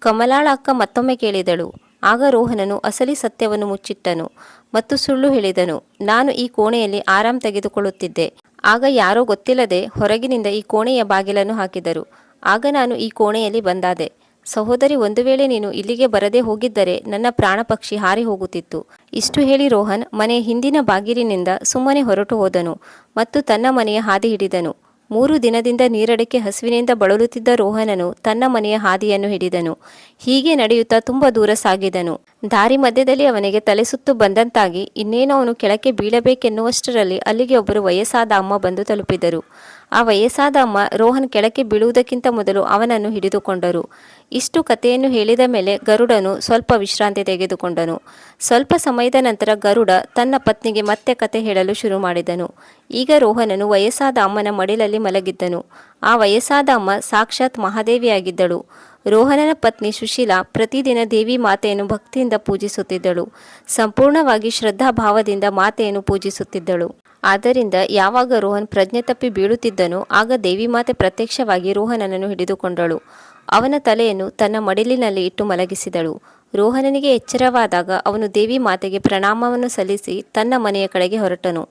ಕಮಲಾಳ ಅಕ್ಕ ಮತ್ತೊಮ್ಮೆ ಕೇಳಿದಳು. ಆಗ ರೋಹನನು ಅಸಲಿ ಸತ್ಯವನ್ನು ಮುಚ್ಚಿಟ್ಟನು ಮತ್ತು ಸುಳ್ಳು ಹೇಳಿದನು. ನಾನು ಈ ಕೋಣೆಯಲ್ಲಿ ಆರಾಮ್ ತೆಗೆದುಕೊಳ್ಳುತ್ತಿದ್ದೆ. ಆಗ ಯಾರೋ ಗೊತ್ತಿಲ್ಲದೆ ಹೊರಗಿನಿಂದ ಈ ಕೋಣೆಯ ಬಾಗಿಲನ್ನು ಹಾಕಿದರು. ಆಗ ನಾನು ಈ ಕೋಣೆಯಲ್ಲಿ ಬಂದಾದೆ. ಸಹೋದರಿ, ಒಂದು ವೇಳೆ ನೀನು ಇಲ್ಲಿಗೆ ಬರದೇ ಹೋಗಿದ್ದರೆ ನನ್ನ ಪ್ರಾಣ ಪಕ್ಷಿ ಹಾರಿ ಹೋಗುತ್ತಿತ್ತು. ಇಷ್ಟು ಹೇಳಿ ರೋಹನ್ ಮನೆಯ ಹಿಂದಿನ ಬಾಗಿಲಿನಿಂದ ಸುಮ್ಮನೆ ಹೊರಟು ಹೋದನು ಮತ್ತು ತನ್ನ ಮನೆಯ ಹಾದಿ ಹಿಡಿದನು. ಮೂರು ದಿನದಿಂದ ನೀರಡಕ್ಕೆ ಹಸುವಿನಿಂದ ಬಳಲುತ್ತಿದ್ದ ರೋಹನನು ತನ್ನ ಮನೆಯ ಹಾದಿಯನ್ನು ಹಿಡಿದನು. ಹೀಗೆ ನಡೆಯುತ್ತಾ ತುಂಬ ದೂರ ಸಾಗಿದನು. ದಾರಿ ಮಧ್ಯದಲ್ಲಿ ಅವನಿಗೆ ತಲೆ ಸುತ್ತು ಬಂದಂತಾಗಿ ಇನ್ನೇನೋ ಅವನು ಕೆಳಕ್ಕೆ ಬೀಳಬೇಕೆನ್ನುವಷ್ಟರಲ್ಲಿ ಅಲ್ಲಿಗೆ ಒಬ್ಬರು ವಯಸ್ಸಾದ ಅಮ್ಮ ಬಂದು ತಲುಪಿದರು. ಆ ವಯಸ್ಸಾದ ಅಮ್ಮ ರೋಹನ್ ಕೆಳಕ್ಕೆ ಬೀಳುವುದಕ್ಕಿಂತ ಮೊದಲು ಅವನನ್ನು ಹಿಡಿದುಕೊಂಡರು. ಇಷ್ಟು ಕಥೆಯನ್ನು ಹೇಳಿದ ಮೇಲೆ ಗರುಡನು ಸ್ವಲ್ಪ ವಿಶ್ರಾಂತಿ ತೆಗೆದುಕೊಂಡನು. ಸ್ವಲ್ಪ ಸಮಯದ ನಂತರ ಗರುಡ ತನ್ನ ಪತ್ನಿಗೆ ಮತ್ತೆ ಕತೆ ಹೇಳಲು ಶುರು ಮಾಡಿದನು. ಈಗ ರೋಹನನು ವಯಸ್ಸಾದ ಅಮ್ಮನ ಮಡಿಲಲ್ಲಿ ಮಲಗಿದ್ದನು. ಆ ವಯಸ್ಸಾದ ಅಮ್ಮ ಸಾಕ್ಷಾತ್ ಮಹಾದೇವಿಯಾಗಿದ್ದಳು. ರೋಹನನ ಪತ್ನಿ ಸುಶೀಲಾ ಪ್ರತಿದಿನ ದೇವಿ ಮಾತೆಯನ್ನು ಭಕ್ತಿಯಿಂದ ಪೂಜಿಸುತ್ತಿದ್ದಳು. ಸಂಪೂರ್ಣವಾಗಿ ಶ್ರದ್ಧಾಭಾವದಿಂದ ಮಾತೆಯನ್ನು ಪೂಜಿಸುತ್ತಿದ್ದಳು. ಆದ್ದರಿಂದ ಯಾವಾಗ ರೋಹನ್ ಪ್ರಜ್ಞೆ ತಪ್ಪಿ ಬೀಳುತ್ತಿದ್ದನೋ ಆಗ ದೇವಿ ಮಾತೆ ಪ್ರತ್ಯಕ್ಷವಾಗಿ ರೋಹನನನ್ನು ಹಿಡಿದುಕೊಂಡಳು. ಅವನ ತಲೆಯನ್ನು ತನ್ನ ಮಡಿಲಿನಲ್ಲಿ ಇಟ್ಟು ಮಲಗಿಸಿದಳು. ರೋಹನನಿಗೆ ಎಚ್ಚರವಾದಾಗ ಅವನು ದೇವಿ ಮಾತೆಗೆ ಪ್ರಣಾಮವನ್ನು ಸಲ್ಲಿಸಿ ತನ್ನ ಮನೆಯ ಕಡೆಗೆ ಹೊರಟನು.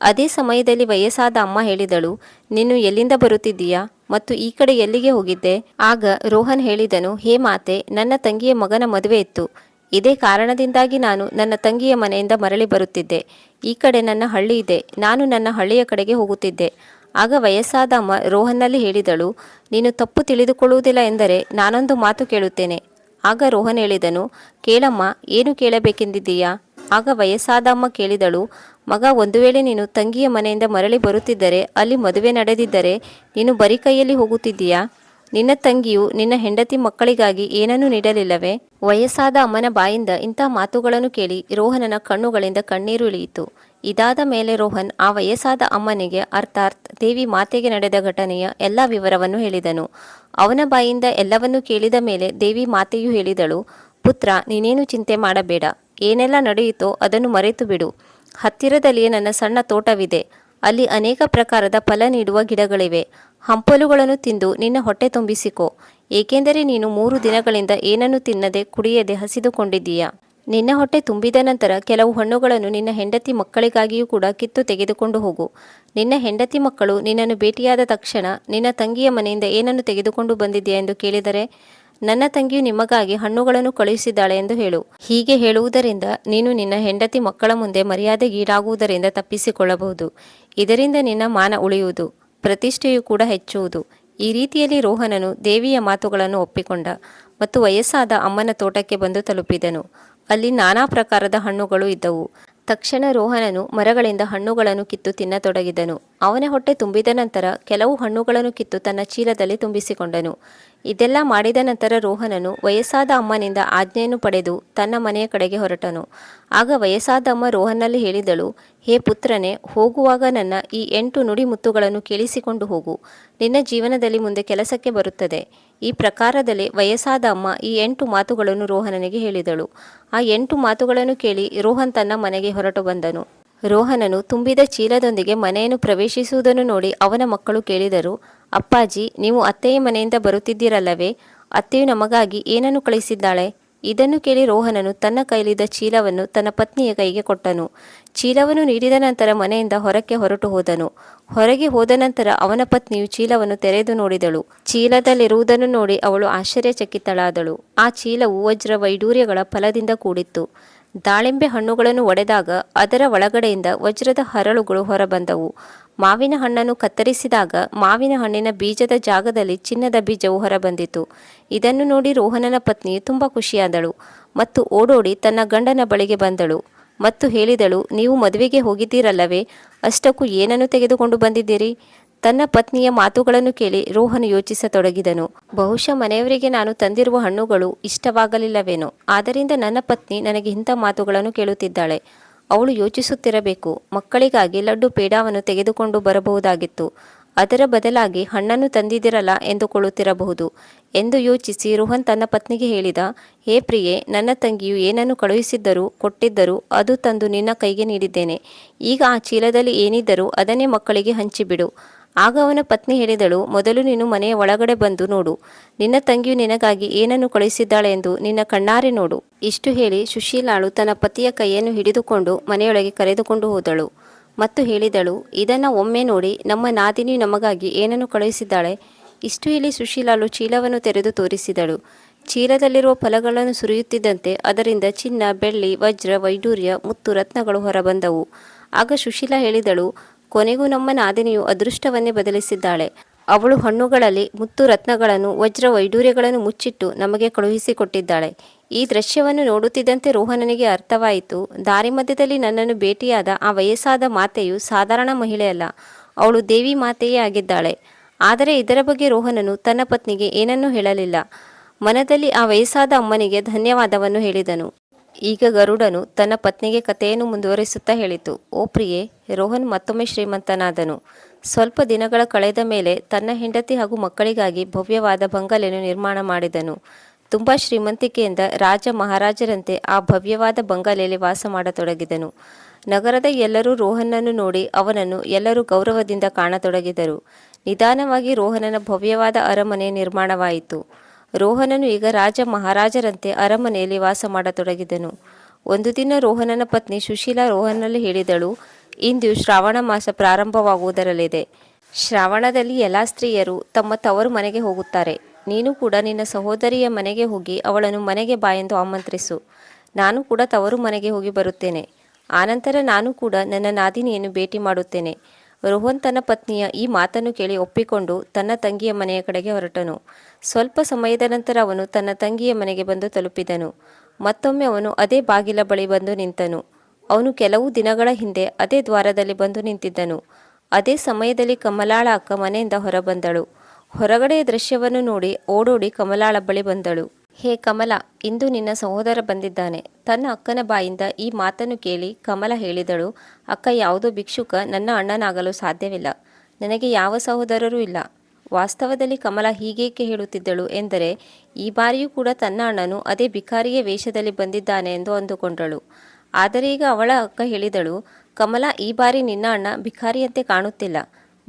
ಅದೇ ಸಮಯದಲ್ಲಿ ವಯಸ್ಸಾದ ಅಮ್ಮ ಹೇಳಿದಳು ನೀನು ಎಲ್ಲಿಂದ ಬರುತ್ತಿದ್ದೀಯಾ ಮತ್ತು ಈ ಕಡೆ ಎಲ್ಲಿಗೆ ಹೋಗಿದ್ದೆ? ಆಗ ರೋಹನ್ ಹೇಳಿದನು, ಹೇ ಮಾತೆ, ನನ್ನ ತಂಗಿಯ ಮಗನ ಮದುವೆ ಇತ್ತು. ಇದೇ ಕಾರಣದಿಂದಾಗಿ ನಾನು ನನ್ನ ತಂಗಿಯ ಮನೆಯಿಂದ ಮರಳಿ ಬರುತ್ತಿದ್ದೆ. ಈ ಕಡೆ ನನ್ನ ಹಳ್ಳಿ ಇದೆ. ನಾನು ನನ್ನ ಹಳ್ಳಿಯ ಕಡೆಗೆ ಹೋಗುತ್ತಿದ್ದೆ. ಆಗ ವಯಸ್ಸಾದ ಅಮ್ಮ ರೋಹನ್ನಲ್ಲಿ ಹೇಳಿದಳು, ನೀನು ತಪ್ಪು ತಿಳಿದುಕೊಳ್ಳುವುದಿಲ್ಲ ಎಂದರೆ ನಾನೊಂದು ಮಾತು ಕೇಳುತ್ತೇನೆ. ಆಗ ರೋಹನ್ ಹೇಳಿದನು, ಕೇಳಮ್ಮ, ಏನು ಕೇಳಬೇಕೆಂದಿದ್ದೀಯಾ? ಆಗ ವಯಸ್ಸಾದ ಅಮ್ಮ ಕೇಳಿದಳು, ಮಗ, ಒಂದು ವೇಳೆ ನೀನು ತಂಗಿಯ ಮನೆಯಿಂದ ಮರಳಿ ಬರುತ್ತಿದ್ದರೆ, ಅಲ್ಲಿ ಮದುವೆ ನಡೆದಿದ್ದರೆ ನೀನು ಬರಿ ಕೈಯಲ್ಲಿ ಹೋಗುತ್ತಿದ್ದೀಯಾ? ನಿನ್ನ ತಂಗಿಯು ನಿನ್ನ ಹೆಂಡತಿ ಮಕ್ಕಳಿಗಾಗಿ ಏನನ್ನೂ ನೀಡಲಿಲ್ಲವೇ? ವಯಸ್ಸಾದ ಅಮ್ಮನ ಬಾಯಿಂದ ಇಂಥ ಮಾತುಗಳನ್ನು ಕೇಳಿ ರೋಹನನ ಕಣ್ಣುಗಳಿಂದ ಕಣ್ಣೀರು ಇಳಿಯಿತು. ಇದಾದ ಮೇಲೆ ರೋಹನ್ ಆ ವಯಸ್ಸಾದ ಅಮ್ಮನಿಗೆ ಅರ್ಥಾತ್ ದೇವಿ ಮಾತೆಗೆ ನಡೆದ ಘಟನೆಯ ಎಲ್ಲ ವಿವರವನ್ನು ಹೇಳಿದನು. ಅವನ ಬಾಯಿಂದ ಎಲ್ಲವನ್ನೂ ಕೇಳಿದ ಮೇಲೆ ದೇವಿ ಮಾತೆಯು ಹೇಳಿದಳು, ಪುತ್ರ, ನೀನೇನು ಚಿಂತೆ ಮಾಡಬೇಡ. ಏನೆಲ್ಲ ನಡೆಯಿತೋ ಅದನ್ನು ಮರೆತು ಬಿಡು. ಹತ್ತಿರದಲ್ಲಿಯೇ ನನ್ನ ಸಣ್ಣ ತೋಟವಿದೆ. ಅಲ್ಲಿ ಅನೇಕ ಪ್ರಕಾರದ ಫಲ ನೀಡುವ ಗಿಡಗಳಿವೆ. ಹಂಪಲುಗಳನ್ನು ತಿಂದು ನಿನ್ನ ಹೊಟ್ಟೆ ತುಂಬಿಸಿಕೋ. ಏಕೆಂದರೆ ನೀನು ಮೂರು ದಿನಗಳಿಂದ ಏನನ್ನು ತಿನ್ನದೆ ಕುಡಿಯದೆ ಹಸಿದುಕೊಂಡಿದ್ದೀಯಾ? ನಿನ್ನ ಹೊಟ್ಟೆ ತುಂಬಿದ ನಂತರ ಕೆಲವು ಹಣ್ಣುಗಳನ್ನು ನಿನ್ನ ಹೆಂಡತಿ ಮಕ್ಕಳಿಗಾಗಿಯೂ ಕೂಡ ಕಿತ್ತು ತೆಗೆದುಕೊಂಡು ಹೋಗು. ನಿನ್ನ ಹೆಂಡತಿ ಮಕ್ಕಳು ನಿನ್ನನ್ನು ಭೇಟಿಯಾದ ತಕ್ಷಣ ನಿನ್ನ ತಂಗಿಯ ಮನೆಯಿಂದ ಏನನ್ನು ತೆಗೆದುಕೊಂಡು ಬಂದಿದೆಯಾ ಎಂದು ಕೇಳಿದರೆ ನನ್ನ ತಂಗಿಯು ನಿಮಗಾಗಿ ಹಣ್ಣುಗಳನ್ನು ಕಳುಹಿಸಿದ್ದಾಳೆ ಎಂದು ಹೇಳು. ಹೀಗೆ ಹೇಳುವುದರಿಂದ ನೀನು ನಿನ್ನ ಹೆಂಡತಿ ಮಕ್ಕಳ ಮುಂದೆ ಮರ್ಯಾದೆಗೀಡಾಗುವುದರಿಂದ ತಪ್ಪಿಸಿಕೊಳ್ಳಬಹುದು. ಇದರಿಂದ ನಿನ್ನ ಮಾನ ಉಳಿಯುವುದು, ಪ್ರತಿಷ್ಠೆಯು ಕೂಡ ಹೆಚ್ಚುವುದು. ಈ ರೀತಿಯಲ್ಲಿ ರೋಹನನು ದೇವಿಯ ಮಾತುಗಳನ್ನು ಒಪ್ಪಿಕೊಂಡ ಮತ್ತು ವಯಸ್ಸಾದ ಅಮ್ಮನ ತೋಟಕ್ಕೆ ಬಂದು ತಲುಪಿದನು. ಅಲ್ಲಿ ನಾನಾ ಪ್ರಕಾರದ ಹಣ್ಣುಗಳು ಇದ್ದವು. ತಕ್ಷಣ ರೋಹನನು ಮರಗಳಿಂದ ಹಣ್ಣುಗಳನ್ನು ಕಿತ್ತು ತಿನ್ನತೊಡಗಿದನು. ಅವನ ಹೊಟ್ಟೆ ತುಂಬಿದ ನಂತರ ಕೆಲವು ಹಣ್ಣುಗಳನ್ನು ಕಿತ್ತು ತನ್ನ ಚೀಲದಲ್ಲಿ ತುಂಬಿಸಿಕೊಂಡನು. ಇದೆಲ್ಲ ಮಾಡಿದ ನಂತರ ರೋಹನನು ವಯಸ್ಸಾದ ಅಮ್ಮನಿಂದ ಆಜ್ಞೆಯನ್ನು ಪಡೆದು ತನ್ನ ಮನೆಯ ಕಡೆಗೆ ಹೊರಟನು. ಆಗ ವಯಸ್ಸಾದ ಅಮ್ಮ ರೋಹನ್ನಲ್ಲಿ ಹೇಳಿದಳು, ಹೇ ಪುತ್ರನೇ, ಹೋಗುವಾಗ ನನ್ನ ಈ ಎಂಟು ನುಡಿಮುತ್ತುಗಳನ್ನು ಕೇಳಿಸಿಕೊಂಡು ಹೋಗು. ನಿನ್ನ ಜೀವನದಲ್ಲಿ ಮುಂದೆ ಕೆಲಸಕ್ಕೆ ಬರುತ್ತದೆ. ಈ ಪ್ರಕಾರದಲ್ಲಿ ವಯಸ್ಸಾದ ಅಮ್ಮ ಈ ಎಂಟು ಮಾತುಗಳನ್ನು ರೋಹನನಿಗೆ ಹೇಳಿದಳು. ಆ ಎಂಟು ಮಾತುಗಳನ್ನು ಕೇಳಿ ರೋಹನ್ ತನ್ನ ಮನೆಗೆ ಹೊರಟು ಬಂದನು. ರೋಹನನು ತುಂಬಿದ ಚೀಲದೊಂದಿಗೆ ಮನೆಯನ್ನು ಪ್ರವೇಶಿಸುವುದನ್ನು ನೋಡಿ ಅವನ ಮಕ್ಕಳು ಕೇಳಿದರು, ಅಪ್ಪಾಜಿ, ನೀವು ಅತ್ತೆಯ ಮನೆಯಿಂದ ಬರುತ್ತಿದ್ದೀರಲ್ಲವೇ? ಅತ್ತೆಯು ನಮಗಾಗಿ ಏನನ್ನು ಕಳಿಸಿದ್ದಾಳೆ ಇದನ್ನು ಕೇಳಿ ರೋಹನನು ತನ್ನ ಕೈಲಿದ್ದ ಚೀಲವನ್ನು ತನ್ನ ಪತ್ನಿಯ ಕೈಗೆ ಕೊಟ್ಟನು. ಚೀಲವನ್ನು ನೀಡಿದ ನಂತರ ಮನೆಯಿಂದ ಹೊರಕ್ಕೆ ಹೊರಟು ಹೋದನು. ಹೊರಗೆ ಹೋದ ನಂತರ ಅವನ ಪತ್ನಿಯು ಚೀಲವನ್ನು ತೆರೆದು ನೋಡಿದಳು. ಚೀಲದಲ್ಲಿರುವುದನ್ನು ನೋಡಿ ಅವಳು ಆಶ್ಚರ್ಯಚಕಿತಳಾದಳು. ಆ ಚೀಲವು ವಜ್ರ ವೈಡೂರ್ಯಗಳ ಫಲದಿಂದ ಕೂಡಿತ್ತು. ದಾಳಿಂಬೆ ಹಣ್ಣುಗಳನ್ನು ಒಡೆದಾಗ ಅದರ ಒಳಗಡೆಯಿಂದ ವಜ್ರದ ಹರಳುಗಳು ಹೊರಬಂದವು. ಮಾವಿನ ಹಣ್ಣನ್ನು ಕತ್ತರಿಸಿದಾಗ ಮಾವಿನ ಹಣ್ಣಿನ ಬೀಜದ ಜಾಗದಲ್ಲಿ ಚಿನ್ನದ ಬೀಜವು ಹೊರಬಂದಿತು. ಇದನ್ನು ನೋಡಿ ರೋಹನನ ಪತ್ನಿಯು ತುಂಬ ಖುಷಿಯಾದಳು ಮತ್ತು ಓಡೋಡಿ ತನ್ನ ಗಂಡನ ಬಳಿಗೆ ಬಂದಳು ಮತ್ತು ಹೇಳಿದಳು, ನೀವು ಮದುವೆಗೆ ಹೋಗಿದ್ದೀರಲ್ಲವೇ? ಅಷ್ಟಕ್ಕೂ ಏನನ್ನು ತೆಗೆದುಕೊಂಡು ಬಂದಿದ್ದೀರಿ? ತನ್ನ ಪತ್ನಿಯ ಮಾತುಗಳನ್ನು ಕೇಳಿ ರೋಹನ್ ಯೋಚಿಸತೊಡಗಿದನು. ಬಹುಶಃ ಮನೆಯವರಿಗೆ ನಾನು ತಂದಿರುವ ಹಣ್ಣುಗಳು ಇಷ್ಟವಾಗಲಿಲ್ಲವೇನೋ. ಆದ್ದರಿಂದ ನನ್ನ ಪತ್ನಿ ನನಗೆ ಇಂಥ ಮಾತುಗಳನ್ನು ಕೇಳುತ್ತಿದ್ದಾಳೆ. ಅವಳು ಯೋಚಿಸುತ್ತಿರಬೇಕು. ಮಕ್ಕಳಿಗಾಗಿ ಲಡ್ಡು ಪೇಡಾವನ್ನು ತೆಗೆದುಕೊಂಡು ಬರಬಹುದಾಗಿತ್ತು. ಅದರ ಬದಲಾಗಿ ಹಣ್ಣನ್ನು ತಂದಿದ್ದಿರಲ್ಲ ಎಂದುಕೊಳ್ಳುತ್ತಿರಬಹುದು ಎಂದು ಯೋಚಿಸಿ ರೋಹನ್ ತನ್ನ ಪತ್ನಿಗೆ ಹೇಳಿದ, ಹೇ ಪ್ರಿಯೆ, ನನ್ನ ತಂಗಿಯು ಏನನ್ನು ಕಳುಹಿಸಿದ್ದರೂ ಕೊಟ್ಟಿದ್ದರೂ ಅದು ತಂದು ನಿನ್ನ ಕೈಗೆ ನೀಡಿದ್ದೇನೆ. ಈಗ ಆ ಚೀಲದಲ್ಲಿ ಏನಿದ್ದರೂ ಅದನ್ನೇ ಮಕ್ಕಳಿಗೆ ಹಂಚಿಬಿಡು. ಆಗ ಅವನ ಪತ್ನಿ ಹೇಳಿದಳು, ಮೊದಲು ನೀನು ಮನೆಯ ಒಳಗಡೆ ಬಂದು ನೋಡು. ನಿನ್ನ ತಂಗಿಯು ನಿನಗಾಗಿ ಏನನ್ನು ಕಳುಹಿಸಿದ್ದಾಳೆ ಎಂದು ನಿನ್ನ ಕಣ್ಣಾರೆ ನೋಡು ಇಷ್ಟು ಹೇಳಿ ಸುಶೀಲಾಳು ತನ್ನ ಪತಿಯ ಕೈಯನ್ನು ಹಿಡಿದುಕೊಂಡು ಮನೆಯೊಳಗೆ ಕರೆದುಕೊಂಡು ಹೋದಳು. ಮತ್ತು ಹೇಳಿದಳು, ಇದನ್ನು ಒಮ್ಮೆ ನೋಡಿ ನಮ್ಮ ನಾದಿನಿ ನಮಗಾಗಿ ಏನನ್ನು ಕಳುಹಿಸಿದ್ದಾಳೆ ಇಷ್ಟು ಹೇಳಿ ಸುಶೀಲಾಳು ಚೀಲವನ್ನು ತೆರೆದು ತೋರಿಸಿದಳು. ಚೀಲದಲ್ಲಿರುವ ಫಲಗಳನ್ನು ಸುರಿಯುತ್ತಿದ್ದಂತೆ ಅದರಿಂದ ಚಿನ್ನ, ಬೆಳ್ಳಿ, ವಜ್ರ, ವೈಡೂರ್ಯ, ಮುತ್ತು ರತ್ನಗಳು ಹೊರಬಂದವು. ಆಗ ಸುಶೀಲಾ ಹೇಳಿದಳು ಕೊನೆಗೂ ನಮ್ಮ ನಾದಿನಿಯು ಅದೃಷ್ಟವನ್ನೇ ಬದಲಿಸಿದ್ದಾಳೆ. ಅವಳು ಹಣ್ಣುಗಳಲ್ಲಿ ಮುತ್ತು ರತ್ನಗಳನ್ನು, ವಜ್ರ ವೈಡೂರ್ಯಗಳನ್ನು ಮುಚ್ಚಿಟ್ಟು ನಮಗೆ ಕಳುಹಿಸಿಕೊಟ್ಟಿದ್ದಾಳೆ. ಈ ದೃಶ್ಯವನ್ನು ನೋಡುತ್ತಿದ್ದಂತೆ ರೋಹನನಿಗೆ ಅರ್ಥವಾಯಿತು, ದಾರಿ ಮಧ್ಯದಲ್ಲಿ ನನ್ನನ್ನು ಭೇಟಿಯಾದ ಆ ವಯಸ್ಸಾದ ಮಾತೆಯು ಸಾಧಾರಣ ಮಹಿಳೆಯಲ್ಲ ಅವಳು ದೇವಿ ಮಾತೆಯೇ ಆಗಿದ್ದಾಳೆ. ಆದರೆ ಇದರ ಬಗ್ಗೆ ರೋಹನನು ತನ್ನ ಪತ್ನಿಗೆ ಏನನ್ನೂ ಹೇಳಲಿಲ್ಲ. ಮನದಲ್ಲಿ ಆ ವಯಸ್ಸಾದ ಅಮ್ಮನಿಗೆ ಧನ್ಯವಾದವನ್ನು ಹೇಳಿದನು. ಈಗ ಗರುಡನು ತನ್ನ ಪತ್ನಿಗೆ ಕಥೆಯನ್ನು ಮುಂದುವರಿಸುತ್ತಾ ಹೇಳಿತು. ಓ ಪ್ರಿಯೆ, ರೋಹನ್ ಮತ್ತೊಮ್ಮೆ ಶ್ರೀಮಂತನಾದನು. ಸ್ವಲ್ಪ ದಿನಗಳ ಕಳೆದ ಮೇಲೆ ತನ್ನ ಹೆಂಡತಿ ಹಾಗೂ ಮಕ್ಕಳಿಗಾಗಿ ಭವ್ಯವಾದ ಬಂಗಲೆಯನ್ನು ನಿರ್ಮಾಣ ಮಾಡಿದನು. ತುಂಬ ಶ್ರೀಮಂತಿಕೆಯಿಂದ ರಾಜ ಮಹಾರಾಜರಂತೆ ಆ ಭವ್ಯವಾದ ಬಂಗಲೆಯಲ್ಲಿ ವಾಸ ಮಾಡತೊಡಗಿದನು. ನಗರದ ಎಲ್ಲರೂ ರೋಹನನ್ನು ನೋಡಿ ಅವನನ್ನು ಎಲ್ಲರೂ ಗೌರವದಿಂದ ಕಾಣತೊಡಗಿದರು. ನಿಧಾನವಾಗಿ ರೋಹನನ ಭವ್ಯವಾದ ಅರಮನೆ ನಿರ್ಮಾಣವಾಯಿತು. ರೋಹನನು ಈಗ ರಾಜ ಮಹಾರಾಜರಂತೆ ಅರಮನೆಯಲ್ಲಿ ವಾಸ ಮಾಡತೊಡಗಿದನು. ಒಂದು ದಿನ ರೋಹನನ ಪತ್ನಿ ಸುಶೀಲಾ ರೋಹನಲ್ಲಿ ಹೇಳಿದಳು, ಇಂದು ಶ್ರಾವಣ ಮಾಸ ಪ್ರಾರಂಭವಾಗುವುದರಲ್ಲಿದೆ. ಶ್ರಾವಣದಲ್ಲಿ ಎಲ್ಲ ಸ್ತ್ರೀಯರು ತಮ್ಮ ತವರು ಮನೆಗೆ ಹೋಗುತ್ತಾರೆ. ನೀನು ಕೂಡ ನಿನ್ನ ಸಹೋದರಿಯ ಮನೆಗೆ ಹೋಗಿ ಅವಳನ್ನು ಮನೆಗೆ ಬಾ ಎಂದು ಆಮಂತ್ರಿಸು. ನಾನು ಕೂಡ ತವರು ಮನೆಗೆ ಹೋಗಿ ಬರುತ್ತೇನೆ. ಆನಂತರ ನಾನು ಕೂಡ ನನ್ನ ನಾದಿನಿಯನ್ನು ಭೇಟಿ ಮಾಡುತ್ತೇನೆ. ರೋಹನ್ ತನ್ನ ಪತ್ನಿಯ ಈ ಮಾತನ್ನು ಕೇಳಿ ಒಪ್ಪಿಕೊಂಡು ತನ್ನ ತಂಗಿಯ ಮನೆಯ ಕಡೆಗೆ ಹೊರಟನು. ಸ್ವಲ್ಪ ಸಮಯದ ನಂತರ ಅವನು ತನ್ನ ತಂಗಿಯ ಮನೆಗೆ ಬಂದು ತಲುಪಿದನು. ಮತ್ತೊಮ್ಮೆ ಅವನು ಅದೇ ಬಾಗಿಲ ಬಳಿ ಬಂದು ನಿಂತನು. ಅವನು ಕೆಲವು ದಿನಗಳ ಹಿಂದೆ ಅದೇ ದ್ವಾರದಲ್ಲಿ ಬಂದು ನಿಂತಿದ್ದನು. ಅದೇ ಸಮಯದಲ್ಲಿ ಕಮಲಾಳ ಅಕ್ಕ ಮನೆಯಿಂದ ಹೊರಬಂದಳು. ಹೊರಗಡೆಯ ದೃಶ್ಯವನ್ನು ನೋಡಿ ಓಡೋಡಿ ಕಮಲಾಳ ಬಳಿ ಬಂದಳು. ಹೇ ಕಮಲ, ಇಂದು ನಿನ್ನ ಸಹೋದರ ಬಂದಿದ್ದಾನೆ. ತನ್ನ ಅಕ್ಕನ ಬಾಯಿಂದ ಈ ಮಾತನ್ನು ಕೇಳಿ ಕಮಲ ಹೇಳಿದಳು, ಅಕ್ಕ, ಯಾವುದೋ ಭಿಕ್ಷುಕ ನನ್ನ ಅಣ್ಣನಾಗಲು ಸಾಧ್ಯವಿಲ್ಲ. ನನಗೆ ಯಾವ ಸಹೋದರರೂ ಇಲ್ಲ. ವಾಸ್ತವದಲ್ಲಿ ಕಮಲ ಹೀಗೇಕೆ ಹೇಳುತ್ತಿದ್ದಳು ಎಂದರೆ, ಈ ಬಾರಿಯೂ ಕೂಡ ತನ್ನ ಅಣ್ಣನು ಅದೇ ಭಿಕಾರಿಯ ವೇಷದಲ್ಲಿ ಬಂದಿದ್ದಾನೆ ಎಂದು ಅಂದುಕೊಂಡಳು. ಆದರೆ ಈಗ ಅವಳ ಅಕ್ಕ ಹೇಳಿದಳು, ಕಮಲ ಈ ಬಾರಿ ನಿನ್ನ ಅಣ್ಣ ಭಿಕಾರಿಯಂತೆ ಕಾಣುತ್ತಿಲ್ಲ.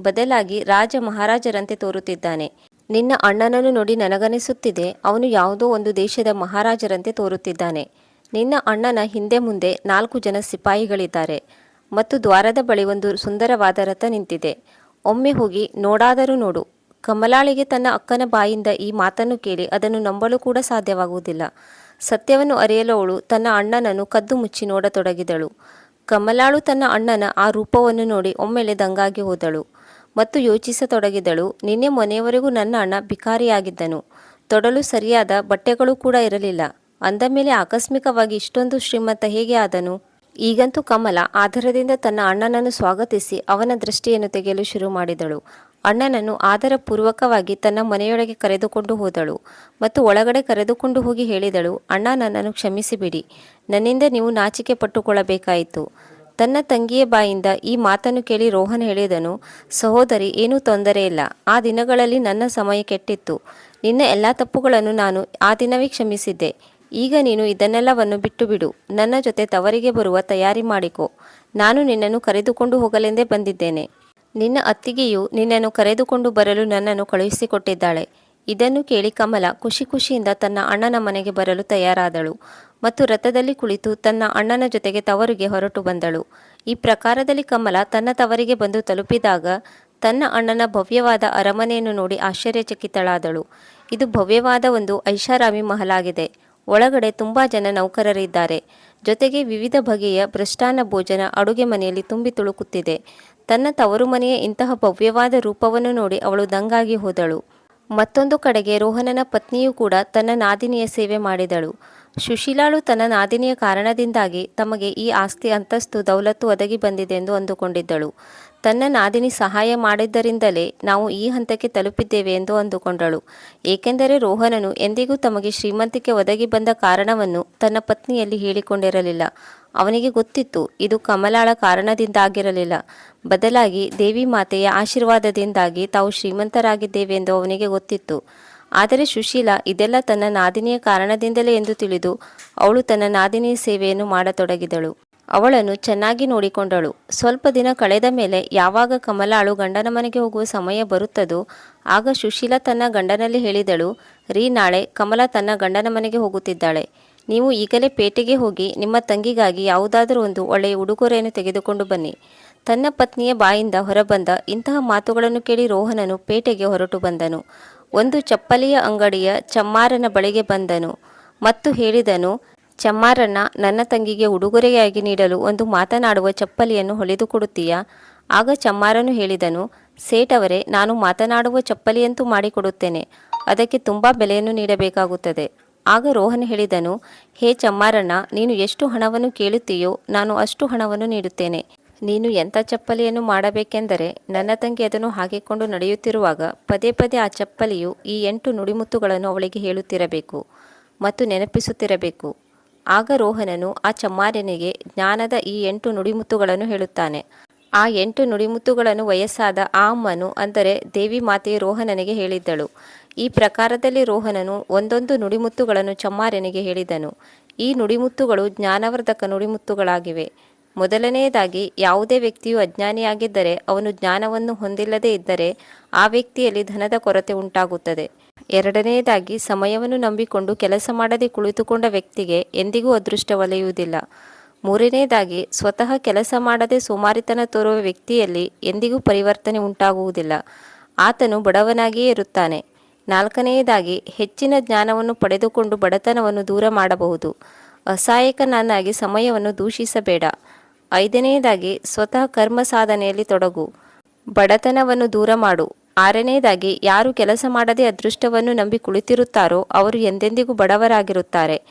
ಬದಲಾಗಿ ರಾಜ ಮಹಾರಾಜರಂತೆ ತೋರುತ್ತಿದ್ದಾನೆ. ನಿನ್ನ ಅಣ್ಣನನ್ನು ನೋಡಿ ನನಗನಿಸುತ್ತಿದೆ, ಅವನು ಯಾವುದೋ ಒಂದು ದೇಶದ ಮಹಾರಾಜರಂತೆ ತೋರುತ್ತಿದ್ದಾನೆ. ನಿನ್ನ ಅಣ್ಣನ ಹಿಂದೆ ಮುಂದೆ ನಾಲ್ಕು ಜನ ಸಿಪಾಯಿಗಳಿದ್ದಾರೆ. ಮತ್ತು ದ್ವಾರದ ಬಳಿ ಒಂದು ಸುಂದರವಾದ ರಥ ನಿಂತಿದೆ. ಒಮ್ಮೆ ಹೋಗಿ ನೋಡಾದರೂ ನೋಡು. ಕಮಲಾಳಿಗೆ ತನ್ನ ಅಕ್ಕನ ಬಾಯಿಂದ ಈ ಮಾತನ್ನು ಕೇಳಿ ಅದನ್ನು ನಂಬಲು ಕೂಡ ಸಾಧ್ಯವಾಗುವುದಿಲ್ಲ. ಸತ್ಯವನ್ನು ಅರಿಯಲು ಅವಳು ತನ್ನ ಅಣ್ಣನನ್ನು ಕದ್ದು ಮುಚ್ಚಿ ನೋಡತೊಡಗಿದಳು. ಕಮಲಾಳು ತನ್ನ ಅಣ್ಣನ ಆ ರೂಪವನ್ನು ನೋಡಿ ಒಮ್ಮೆಲೆ ದಂಗಾಗಿ ಹೋದಳು. ಮತ್ತು ಯೋಚಿಸತೊಡಗಿದಳು, ನಿನ್ನೆ ಮೊನೆಯವರೆಗೂ ನನ್ನ ಅಣ್ಣ ಭಿಕಾರಿಯಾಗಿದ್ದನು. ತೊಡಲು ಸರಿಯಾದ ಬಟ್ಟೆಗಳು ಕೂಡ ಇರಲಿಲ್ಲ. ಅಂದ ಮೇಲೆ ಆಕಸ್ಮಿಕವಾಗಿ ಇಷ್ಟೊಂದು ಶ್ರೀಮಂತ ಹೇಗೆ ಆದನು? ಈಗಂತೂ ಕಮಲ ಆಧಾರದಿಂದ ತನ್ನ ಅಣ್ಣನನ್ನು ಸ್ವಾಗತಿಸಿ ಅವನ ದೃಷ್ಟಿಯನ್ನು ತೆಗೆಯಲು ಶುರು ಮಾಡಿದಳು. ಅಣ್ಣನನ್ನು ಆದರಪೂರ್ವಕವಾಗಿ ತನ್ನ ಮನೆಯೊಳಗೆ ಕರೆದುಕೊಂಡು ಹೋದಳು ಮತ್ತು ಒಳಗಡೆ ಕರೆದುಕೊಂಡು ಹೋಗಿ ಹೇಳಿದಳು, ಅಣ್ಣ, ನನ್ನನ್ನು ಕ್ಷಮಿಸಿಬಿಡಿ. ನನ್ನಿಂದ ನೀವು ನಾಚಿಕೆ ಪಟ್ಟುಕೊಳ್ಳಬೇಕಾಯಿತು. ತನ್ನ ತಂಗಿಯ ಬಾಯಿಂದ ಈ ಮಾತನ್ನು ಕೇಳಿ ರೋಹನ್ ಹೇಳಿದನು, ಸಹೋದರಿ, ಏನೂ ತೊಂದರೆ ಇಲ್ಲ. ಆ ದಿನಗಳಲ್ಲಿ ನನ್ನ ಸಮಯ ಕೆಟ್ಟಿತ್ತು. ನಿನ್ನ ಎಲ್ಲ ತಪ್ಪುಗಳನ್ನು ನಾನು ಆ ದಿನವೇ ಕ್ಷಮಿಸಿದ್ದೆ. ಈಗ ನೀನು ಇದನ್ನೆಲ್ಲವನ್ನು ಬಿಟ್ಟು ಬಿಡು ನನ್ನ ಜೊತೆ ತವರಿಗೆ ಬರುವ ತಯಾರಿ ಮಾಡಿಕೊ. ನಾನು ನಿನ್ನನ್ನು ಕರೆದುಕೊಂಡು ಹೋಗಲೆಂದೇ ಬಂದಿದ್ದೇನೆ. ನಿನ್ನ ಅತ್ತಿಗೆಯು ನಿನ್ನನ್ನು ಕರೆದುಕೊಂಡು ಬರಲು ನನ್ನನ್ನು ಕಳುಹಿಸಿಕೊಟ್ಟಿದ್ದಾಳೆ. ಇದನ್ನು ಕೇಳಿ ಕಮಲ ಖುಷಿ ಖುಷಿಯಿಂದ ತನ್ನ ಅಣ್ಣನ ಮನೆಗೆ ಬರಲು ತಯಾರಾದಳು ಮತ್ತು ರಥದಲ್ಲಿ ಕುಳಿತು ತನ್ನ ಅಣ್ಣನ ಜೊತೆಗೆ ತವರಿಗೆ ಹೊರಟು ಬಂದಳು. ಈ ಪ್ರಕಾರದಲ್ಲಿ ಕಮಲ ತನ್ನ ತವರಿಗೆ ಬಂದು ತಲುಪಿದಾಗ ತನ್ನ ಅಣ್ಣನ ಭವ್ಯವಾದ ಅರಮನೆಯನ್ನು ನೋಡಿ ಆಶ್ಚರ್ಯಚಕಿತಳಾದಳು. ಇದು ಭವ್ಯವಾದ ಒಂದು ಐಷಾರಾಮಿ ಮಹಲಾಗಿದೆ. ಒಳಗಡೆ ತುಂಬಾ ಜನ ನೌಕರರಿದ್ದಾರೆ. ಜೊತೆಗೆ ವಿವಿಧ ಬಗೆಯ ಭ್ರಷ್ಟಾನ ಭೋಜನ ಅಡುಗೆ ಮನೆಯಲ್ಲಿ ತುಂಬಿ ತುಳುಕುತ್ತಿದೆ. ತನ್ನ ತವರು ಮನೆಯ ಇಂತಹ ಭವ್ಯವಾದ ರೂಪವನ್ನು ನೋಡಿ ಅವಳು ದಂಗಾಗಿ ಹೋದಳು. ಮತ್ತೊಂದು ಕಡೆಗೆ ರೋಹನನ ಪತ್ನಿಯೂ ಕೂಡ ತನ್ನ ನಾದಿನಿಯ ಸೇವೆ ಮಾಡಿದಳು. ಸುಶೀಲಾಳು ತನ್ನ ನಾದಿನಿಯ ಕಾರಣದಿಂದಾಗಿ ತಮಗೆ ಈ ಆಸ್ತಿ ಅಂತಸ್ತು, ದೌಲತ್ತು ಒದಗಿ ಬಂದಿದೆ ಎಂದು ಅಂದುಕೊಂಡಿದ್ದಳು. ತನ್ನ ನಾದಿನಿ ಸಹಾಯ ಮಾಡಿದ್ದರಿಂದಲೇ ನಾವು ಈ ಹಂತಕ್ಕೆ ತಲುಪಿದ್ದೇವೆ ಎಂದು ಅಂದುಕೊಂಡಳು. ಏಕೆಂದರೆ ರೋಹನನು ಎಂದಿಗೂ ತಮಗೆ ಶ್ರೀಮಂತಿಕೆ ಒದಗಿ ಬಂದ ಕಾರಣವನ್ನು ತನ್ನ ಪತ್ನಿಯಲ್ಲಿ ಹೇಳಿಕೊಂಡಿರಲಿಲ್ಲ. ಅವನಿಗೆ ಗೊತ್ತಿತ್ತು, ಇದು ಕಮಲಾಳ ಕಾರಣದಿಂದಾಗಿರಲಿಲ್ಲ. ಬದಲಾಗಿ ದೇವಿ ಮಾತೆಯ ಆಶೀರ್ವಾದದಿಂದಾಗಿ ತಾವು ಶ್ರೀಮಂತರಾಗಿದ್ದೇವೆ ಎಂದು ಅವನಿಗೆ ಗೊತ್ತಿತ್ತು. ಆದರೆ ಸುಶೀಲ ಇದೆಲ್ಲ ತನ್ನ ನಾದಿನಿಯ ಕಾರಣದಿಂದಲೇ ಎಂದು ತಿಳಿದು ಅವಳು ತನ್ನ ನಾದಿನಿಯ ಸೇವೆಯನ್ನು ಮಾಡತೊಡಗಿದಳು. ಅವಳನ್ನು ಚೆನ್ನಾಗಿ ನೋಡಿಕೊಂಡಳು. ಸ್ವಲ್ಪ ದಿನ ಕಳೆದ ಮೇಲೆ ಯಾವಾಗ ಕಮಲಾಳು ಗಂಡನ ಮನೆಗೆ ಹೋಗುವ ಸಮಯ ಬರುತ್ತದೋ, ಆಗ ಸುಶೀಲಾ ತನ್ನ ಗಂಡನಲ್ಲಿ ಹೇಳಿದಳು, ರೀ ನಾಳೆ ಕಮಲ ತನ್ನ ಗಂಡನ ಮನೆಗೆ ಹೋಗುತ್ತಿದ್ದಾಳೆ. ನೀವು ಈಗಲೇ ಪೇಟೆಗೆ ಹೋಗಿ ನಿಮ್ಮ ತಂಗಿಗಾಗಿ ಯಾವುದಾದರೂ ಒಂದು ಒಳ್ಳೆಯ ಉಡುಗೊರೆಯನ್ನು ತೆಗೆದುಕೊಂಡು ಬನ್ನಿ. ತನ್ನ ಪತ್ನಿಯ ಬಾಯಿಂದ ಹೊರಬಂದ ಇಂತಹ ಮಾತುಗಳನ್ನು ಕೇಳಿ ರೋಹನನು ಪೇಟೆಗೆ ಹೊರಟು ಬಂದನು. ಒಂದು ಚಪ್ಪಲಿಯ ಅಂಗಡಿಯ ಚಮ್ಮಾರನ ಬಳಿಗೆ ಬಂದನು ಮತ್ತು ಹೇಳಿದನು ಚಮ್ಮಾರಣ್ಣ, ನನ್ನ ತಂಗಿಗೆ ಉಡುಗೊರೆಯಾಗಿ ನೀಡಲು ಒಂದು ಮಾತನಾಡುವ ಚಪ್ಪಲಿಯನ್ನು ಹೊಳೆದು ಕೊಡುತ್ತೀಯಾ ಆಗ ಚಮ್ಮಾರನು ಹೇಳಿದನು, ಸೇಠ್ ಅವರೇ, ನಾನು ಮಾತನಾಡುವ ಚಪ್ಪಲಿಯಂತೂ ಮಾಡಿಕೊಡುತ್ತೇನೆ. ಅದಕ್ಕೆ ತುಂಬ ಬೆಲೆಯನ್ನು ನೀಡಬೇಕಾಗುತ್ತದೆ. ಆಗ ರೋಹನ್ ಹೇಳಿದನು, ಹೇ ಚಮ್ಮಾರಣ್ಣ, ನೀನು ಎಷ್ಟು ಹಣವನ್ನು ಕೇಳುತ್ತೀಯೋ, ನಾನು ಅಷ್ಟು ಹಣವನ್ನು ನೀಡುತ್ತೇನೆ. ನೀನು ಎಂಥ ಚಪ್ಪಲಿಯನ್ನು ಮಾಡಬೇಕೆಂದರೆ, ನನ್ನ ತಂಗಿ ಅದನ್ನು ಹಾಕಿಕೊಂಡು ನಡೆಯುತ್ತಿರುವಾಗ ಪದೇ ಪದೇ ಆ ಚಪ್ಪಲಿಯು ಈ ಎಂಟು ನುಡಿಮುತ್ತುಗಳನ್ನು ಅವಳಿಗೆ ಹೇಳುತ್ತಿರಬೇಕು ಮತ್ತು ನೆನಪಿಸುತ್ತಿರಬೇಕು. ಆಗ ರೋಹನನು ಆ ಚಮ್ಮಾರನಿಗೆ ಜ್ಞಾನದ ಈ ಎಂಟು ನುಡಿಮುತ್ತುಗಳನ್ನು ಹೇಳುತ್ತಾನೆ. ಆ ಎಂಟು ನುಡಿಮುತ್ತುಗಳನ್ನು ವಯಸ್ಸಾದ ಆ ಅಮ್ಮನು ಅಂದರೆ ದೇವಿ ಮಾತೆಯು ರೋಹನನಿಗೆ ಹೇಳಿದ್ದಳು. ಈ ಪ್ರಕಾರದಲ್ಲಿ ರೋಹನನು ಒಂದೊಂದು ನುಡಿಮುತ್ತುಗಳನ್ನು ಚಮ್ಮಾರನಿಗೆ ಹೇಳಿದನು. ಈ ನುಡಿಮುತ್ತುಗಳು ಜ್ಞಾನವರ್ಧಕ ನುಡಿಮುತ್ತುಗಳಾಗಿವೆ. ಮೊದಲನೆಯದಾಗಿ, ಯಾವುದೇ ವ್ಯಕ್ತಿಯು ಅಜ್ಞಾನಿಯಾಗಿದ್ದರೆ ಅವನು ಜ್ಞಾನವನ್ನು ಹೊಂದಿಲ್ಲದೇ ಇದ್ದರೆ ಆ ವ್ಯಕ್ತಿಯಲ್ಲಿ ಧನದ ಕೊರತೆ ಉಂಟಾಗುತ್ತದೆ. ಎರಡನೆಯದಾಗಿ ಸಮಯವನ್ನು ನಂಬಿಕೊಂಡು ಕೆಲಸ ಮಾಡದೆ ಕುಳಿತುಕೊಂಡ ವ್ಯಕ್ತಿಗೆ ಎಂದಿಗೂ ಅದೃಷ್ಟ ಒಲೆಯುವುದಿಲ್ಲ. ಮೂರನೆಯದಾಗಿ ಸ್ವತಃ ಕೆಲಸ ಮಾಡದೆ ಸೋಮಾರಿತನ ತೋರುವ ವ್ಯಕ್ತಿಯಲ್ಲಿ ಎಂದಿಗೂ ಪರಿವರ್ತನೆ ಉಂಟಾಗುವುದಿಲ್ಲ. ಆತನು ಬಡವನಾಗಿಯೇ ಇರುತ್ತಾನೆ. ನಾಲ್ಕನೆಯದಾಗಿ ಹೆಚ್ಚಿನ ಜ್ಞಾನವನ್ನು ಪಡೆದುಕೊಂಡು ಬಡತನವನ್ನು ದೂರ ಮಾಡಬಹುದು. ಅಸಹಾಯಕನಾಗಿ ಸಮಯವನ್ನು ದೂಷಿಸಬೇಡ. ಐದನೆಯದಾಗಿ ಸ್ವತಃ ಕರ್ಮ ಸಾಧನೆಯಲ್ಲಿ ತೊಡಗು. ಬಡತನವನ್ನು ದೂರ ಮಾಡು. ಆರನೆಯದಾಗಿ ಯಾರು ಕೆಲಸ ಮಾಡದೆ ಅದೃಷ್ಟವನ್ನು ನಂಬಿ ಕುಳಿತಿರುತ್ತಾರೋ ಅವರು ಎಂದೆಂದಿಗೂ ಬಡವರಾಗಿರುತ್ತಾರೆ.